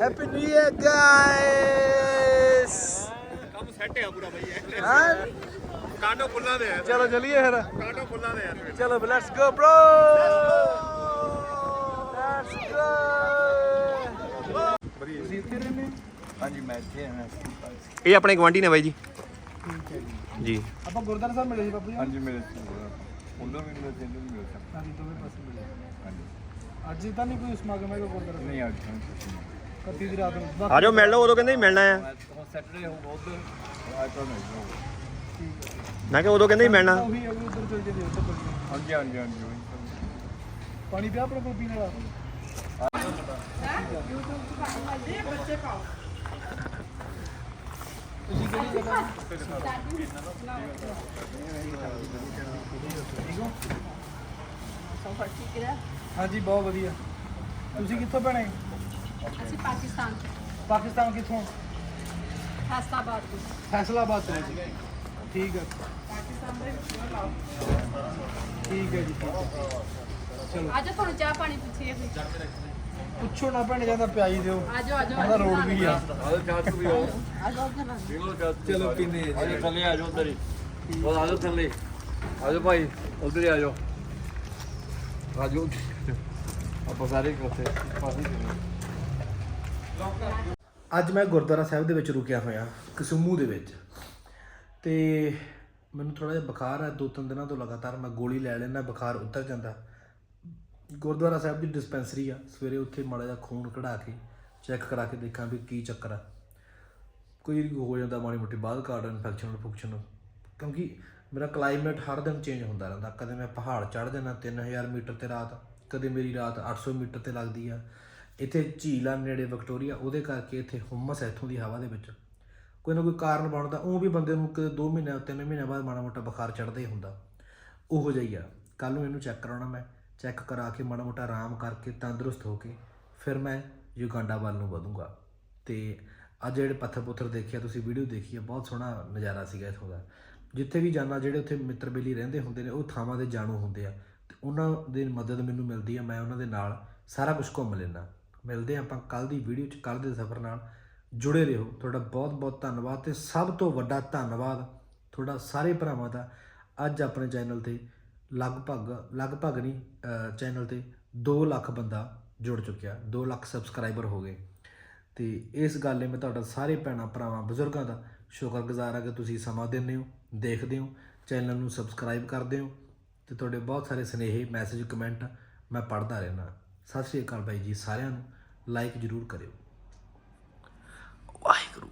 ਹੈਪੀ ਨਿਊ ਇਅਰ ਗਾਇਸ ਕੰਮ ਸੈੱਟ ਆ ਪੂਰਾ ਬਾਈ ਹਾਂ ਕਾਟੋ ਫੁੱਲਾਂ ਦੇ ਆ ਚਲੋ ਚਲੀਏ ਫਿਰ ਕਾਟੋ ਫੁੱਲਾਂ ਦੇ ਆ ਚਲੋ let's go bro let's go ਤੁਸੀਂ ਇੱਥੇ ਰਹਿੰਦੇ ਹਾਂਜੀ ਮੈਂ ਇੱਥੇ ਹਾਂ ਇਹ ਆਪਣੇ ਗਵਾਂਢੀ ਨੇ ਬਾਈ ਜੀ। ਜੀ। ਆਪਾਂ ਗੁਰਦੁਆਰਾ ਸਾਹਿਬ ਮਿਲੇ ਸੀ ਬਾਪੂ ਜੀ? ਹਾਂਜੀ ਮੇਰੇ ਉਦੋਂ ਵੀ ਮੇਰੇ ਜਿੰਦੂ ਵੀ ਮਿਲਦਾ ਹਾਂਜੀ ਦੋਵੇਂ ਪਾਸੇ ਮਿਲੇ। ਹਾਂਜੀ। ਅੱਜ ਹੀ ਤਾਂ ਨਹੀਂ ਕੋਈ ਸਮਾਗਮ ਹੈਗਾ ਗੁਰਦੁਆਰਾ ਨਹੀਂ ਅੱਜ ਕੁਛ ਨਹੀਂ। ਕੱਤੀ ਦੀ ਰਾਤ ਨੂੰ। ਆ ਜਾਓ ਮਿਲ ਲਓ ਉਦੋਂ ਕਹਿੰਦੇ ਸੀ ਮਿਲਣਾ ਆ ਮੈਂ ਹੁਣ ਸੈਟਰਡੇ ਹੋਊਗਾ ਉਧਰ ਅੱਜ ਤਾਂ ਨਹੀਂ ਹੋਊਗਾ ਮੈਂ ਕਿਹਾ ਉਦੋਂ ਕਹਿੰਦੇ ਸੀ ਮਿਲਣਾ। ਉਹੀ ਹੈ ਵੀ ਉੱਧਰ ਚਲ ਜਾਂਦੇ ਉੱਧਰ ਚਲ ਜਾਂਦੇ। ਹਾਂਜੀ ਹਾਂਜੀ ਹਾਂਜੀ ਉਹੀ ਤਾਂ। ਪਾਣੀ ਪਿਆ ਆਪਣੇ ਕੋਲ ਪੀਣ ਵਾਲਾ ਹਾਂਜੀ ਬਹੁਤ ਵਧੀਆ। ਤੁਸੀਂ ਕਿੱਥੋਂ ਭੈਣੇ? ਅਸੀਂ ਪਾਕਿਸਤਾਨ ਪਾਕਿਸਤਾਨ ਕਿੱਥੋਂ? ਫੈਸਲਾਬਾਦ ਤੋਂ। ਫੈਸਲਾਬਾਦ ਤੋਂ। ਜੀ ਠੀਕ ਹੈ ਠੀਕ ਹੈ ਜੀ ਠੀਕ ਹੈ। ਚਲੋ। ਆਜੋ ਤੁਹਾਨੂੰ ਚਾਹ ਪਾਣੀ ਪੁੱਛੀਏ ਫਿਰ ਪੁੱਛੋ ਨਾ ਭੈਣੇ ਜਾਂਦਾ ਪਿਆਈ ਦਿਓ। ਆਜੋ ਆਜੋ ਉਹਦਾ ਰੋਡ ਵੀ ਆ। ਆਜੋ ਚਾਹ ਵੀ ਆਓ। ਚਲੋ ਪੀਨੇ ਆਜੋ ਥੱਲੇ ਆਜੋ ਉਧਰ ਹੀ। ਉਹ ਆਜੋ ਥੱਲੇ। ਆਜੋ ਭਾਈ ਉਧਰ ਹੀ ਆਜੋ। ਆਜੋ। ਆਪਾਂ ਸਾਰੇ ਪਾਸੇ ਅੱਜ ਮੈਂ ਗੁਰਦੁਆਰਾ ਸਾਹਿਬ ਦੇ ਵਿੱਚ ਰੁਕਿਆ ਹੋਇਆ ਕਸੂਮੂ ਦੇ ਵਿੱਚ। ਤੇ ਮੈਨੂੰ ਥੋੜਾ ਜਿਹਾ ਬੁਖਾਰ ਹੈ ਦੋ ਤਿੰਨ ਦਿਨਾਂ ਤੋਂ ਲਗਾਤਾਰ ਮੈਂ ਗੋਲੀ ਲੈ ਲੈਣਾ ਬੁਖਾਰ ਉਤਰ ਜਾਂਦਾ। ਗੁਰਦੁਆਰਾ ਸਾਹਿਬ ਦੀ ਡਿਸਪੈਂਸਰੀ ਆ। ਸਵੇਰੇ ਉੱਥੇ ਮਾੜਾ ਜਿਹਾ ਖੂਨ ਕਢਾ ਕੇ ਚੈੱਕ ਕਰਾ ਕੇ ਦੇਖਾਂ ਵੀ ਕੀ ਚੱਕਰ ਆ। ਕੋਈ ਹੋ ਜਾਂਦਾ ਮਾੜੀ ਮੋਟੀ ਬਾਅਦ ਕਾਰਡ ਇਨਫੈਕਸ਼ਨ ਇਨਫੈਕਸ਼ਨ ਕਿਉਂਕਿ ਮੇਰਾ ਕਲਾਈਮੇਟ ਹਰ ਦਿਨ ਚੇਂਜ ਹੁੰਦਾ ਰਹਿੰਦਾ। ਕਦੇ ਮੈਂ ਪਹਾੜ ਚੜ੍ਹ ਜਾਣਾ 3000 ਮੀਟਰ ਤੇ ਰਾਤ। ਕਦੇ ਮੇਰੀ ਰਾਤ 800 ਮੀਟਰ ਤੇ ਲੱਗਦੀ ਆ। ਇੱਥੇ ਝੀਲ ਆ ਨੇੜੇ ਵਿਕਟੋਰੀਆ, ਉਹਦੇ ਕਰਕੇ ਇੱਥੇ ਹੁਮਸ ਹੈ ਇੱਥੋਂ ਦੀ ਹਵਾ ਦੇ ਵਿੱਚ। ਕੋਈ ਨਾ ਕੋਈ ਕਾਰਨ ਬਣਦਾ। ਉਹ ਵੀ ਬੰਦੇ ਨੂੰ ਕਦੇ 2 ਮਹੀਨੇ 3 ਮਹੀਨੇ ਬਾਅਦ ਮਾੜਾ ਮੋਟਾ ਬੁਖਾਰ ਚੜ੍ਹਦਾ ਹੀ ਹੁੰਦਾ। ਉਹੋ ਜਿਹਾ ਹੀ ਆ। ਕੱਲ ਨੂੰ ਇਹਨੂੰ ਚੈੱਕ ਕਰਾਉਣਾ ਮੈਂ। ਚੈੱਕ ਕਰਾ ਕੇ ਮਾੜਾ ਮੋਟਾ ਆਰਾਮ ਕਰਕੇ ਤੰਦਰੁਸਤ ਹੋ ਕੇ ਫਿਰ ਮੈਂ ਯੁਗਾਂਡਾ ਵੱਲ ਨੂੰ ਵਧੂੰਗਾ। ਤੇ ਅੱਜ ਜਿਹੜੇ ਪੱਥਰ ਪੁੱਥਰ ਦੇਖਿਆ ਤੁਸੀਂ ਵੀਡੀਓ ਦੇਖੀ ਹੈ ਬਹੁਤ ਸੋਹਣਾ ਨਜ਼ਾਰਾ ਸੀਗਾ ਇੱਥੋਂ ਦਾ। ਜਿੱਥੇ ਵੀ ਜਾਣਾ ਜਿਹੜੇ ਉੱਥੇ ਮਿੱਤਰ ਬੇਲੀ ਰਹਿੰਦੇ ਹੁੰਦੇ ਨੇ, ਉਹ ਥਾਵਾਂ ਦੇ ਜਾਣੂ ਹੁੰਦੇ ਆ। ਤੇ ਉਹਨਾਂ ਦੀ ਮਦਦ ਮੈਨੂੰ ਮਿਲਦੀ ਆ, ਮੈਂ ਉਹਨਾਂ ਦੇ ਨਾਲ ਸਾਰਾ ਕੁਝ ਘੁੰਮ ਲੈਣਾ ਮਿਲਦੇ ਹਾਂ ਆਪਾਂ ਕੱਲ ਦੀ ਵੀਡੀਓ 'ਚ ਕੱਲ ਦੇ ਸਫ਼ਰ ਨਾਲ। ਜੁੜੇ ਰਹੋ। ਤੁਹਾਡਾ ਬਹੁਤ ਬਹੁਤ ਧੰਨਵਾਦ ਤੇ ਸਭ ਤੋਂ ਵੱਡਾ ਧੰਨਵਾਦ ਤੁਹਾਡਾ ਸਾਰੇ ਭਰਾਵਾਂ ਦਾ ਅੱਜ ਆਪਣੇ ਚੈਨਲ ਤੇ ਲਗਭਗ ਲਗਭਗ ਨਹੀਂ ਚੈਨਲ ਤੇ 2 ਲੱਖ ਬੰਦਾ ਜੁੜ ਚੁੱਕਿਆ 2 ਲੱਖ ਸਬਸਕ੍ਰਾਈਬਰ ਹੋ ਗਏ। ਤੇ ਇਸ ਗੱਲ ਲਈ ਮੈਂ ਤੁਹਾਡਾ ਸਾਰੇ ਭੈਣਾਂ, ਭਰਾਵਾਂ, ਬਜ਼ੁਰਗਾਂ ਦਾ ਸ਼ੁਕਰਗੁਜ਼ਾਰ ਹਾਂ ਕਿ ਤੁਸੀਂ ਸਮਾਂ ਦਿੰਦੇ ਹੋ, ਦੇਖਦੇ ਹੋ ਚੈਨਲ ਨੂੰ ਸਬਸਕ੍ਰਾਈਬ ਕਰਦੇ ਹੋ ਤੇ ਤੁਹਾਡੇ ਬਹੁਤ ਸਾਰੇ ਸਨੇਹੇ ਮੈਸੇਜ ਕਮੈਂਟ ਮੈਂ ਪੜ੍ਹਦਾ ਰਹਿਣਾ ਸਤਿ ਸ਼੍ਰੀ ਅਕਾਲ ਬਾਈ ਜੀ ਸਾਰਿਆਂ ਨੂੰ ਲਾਈਕ ਜ਼ਰੂਰ ਕਰਿਓ। ਵਾਹਿਗੁਰੂ।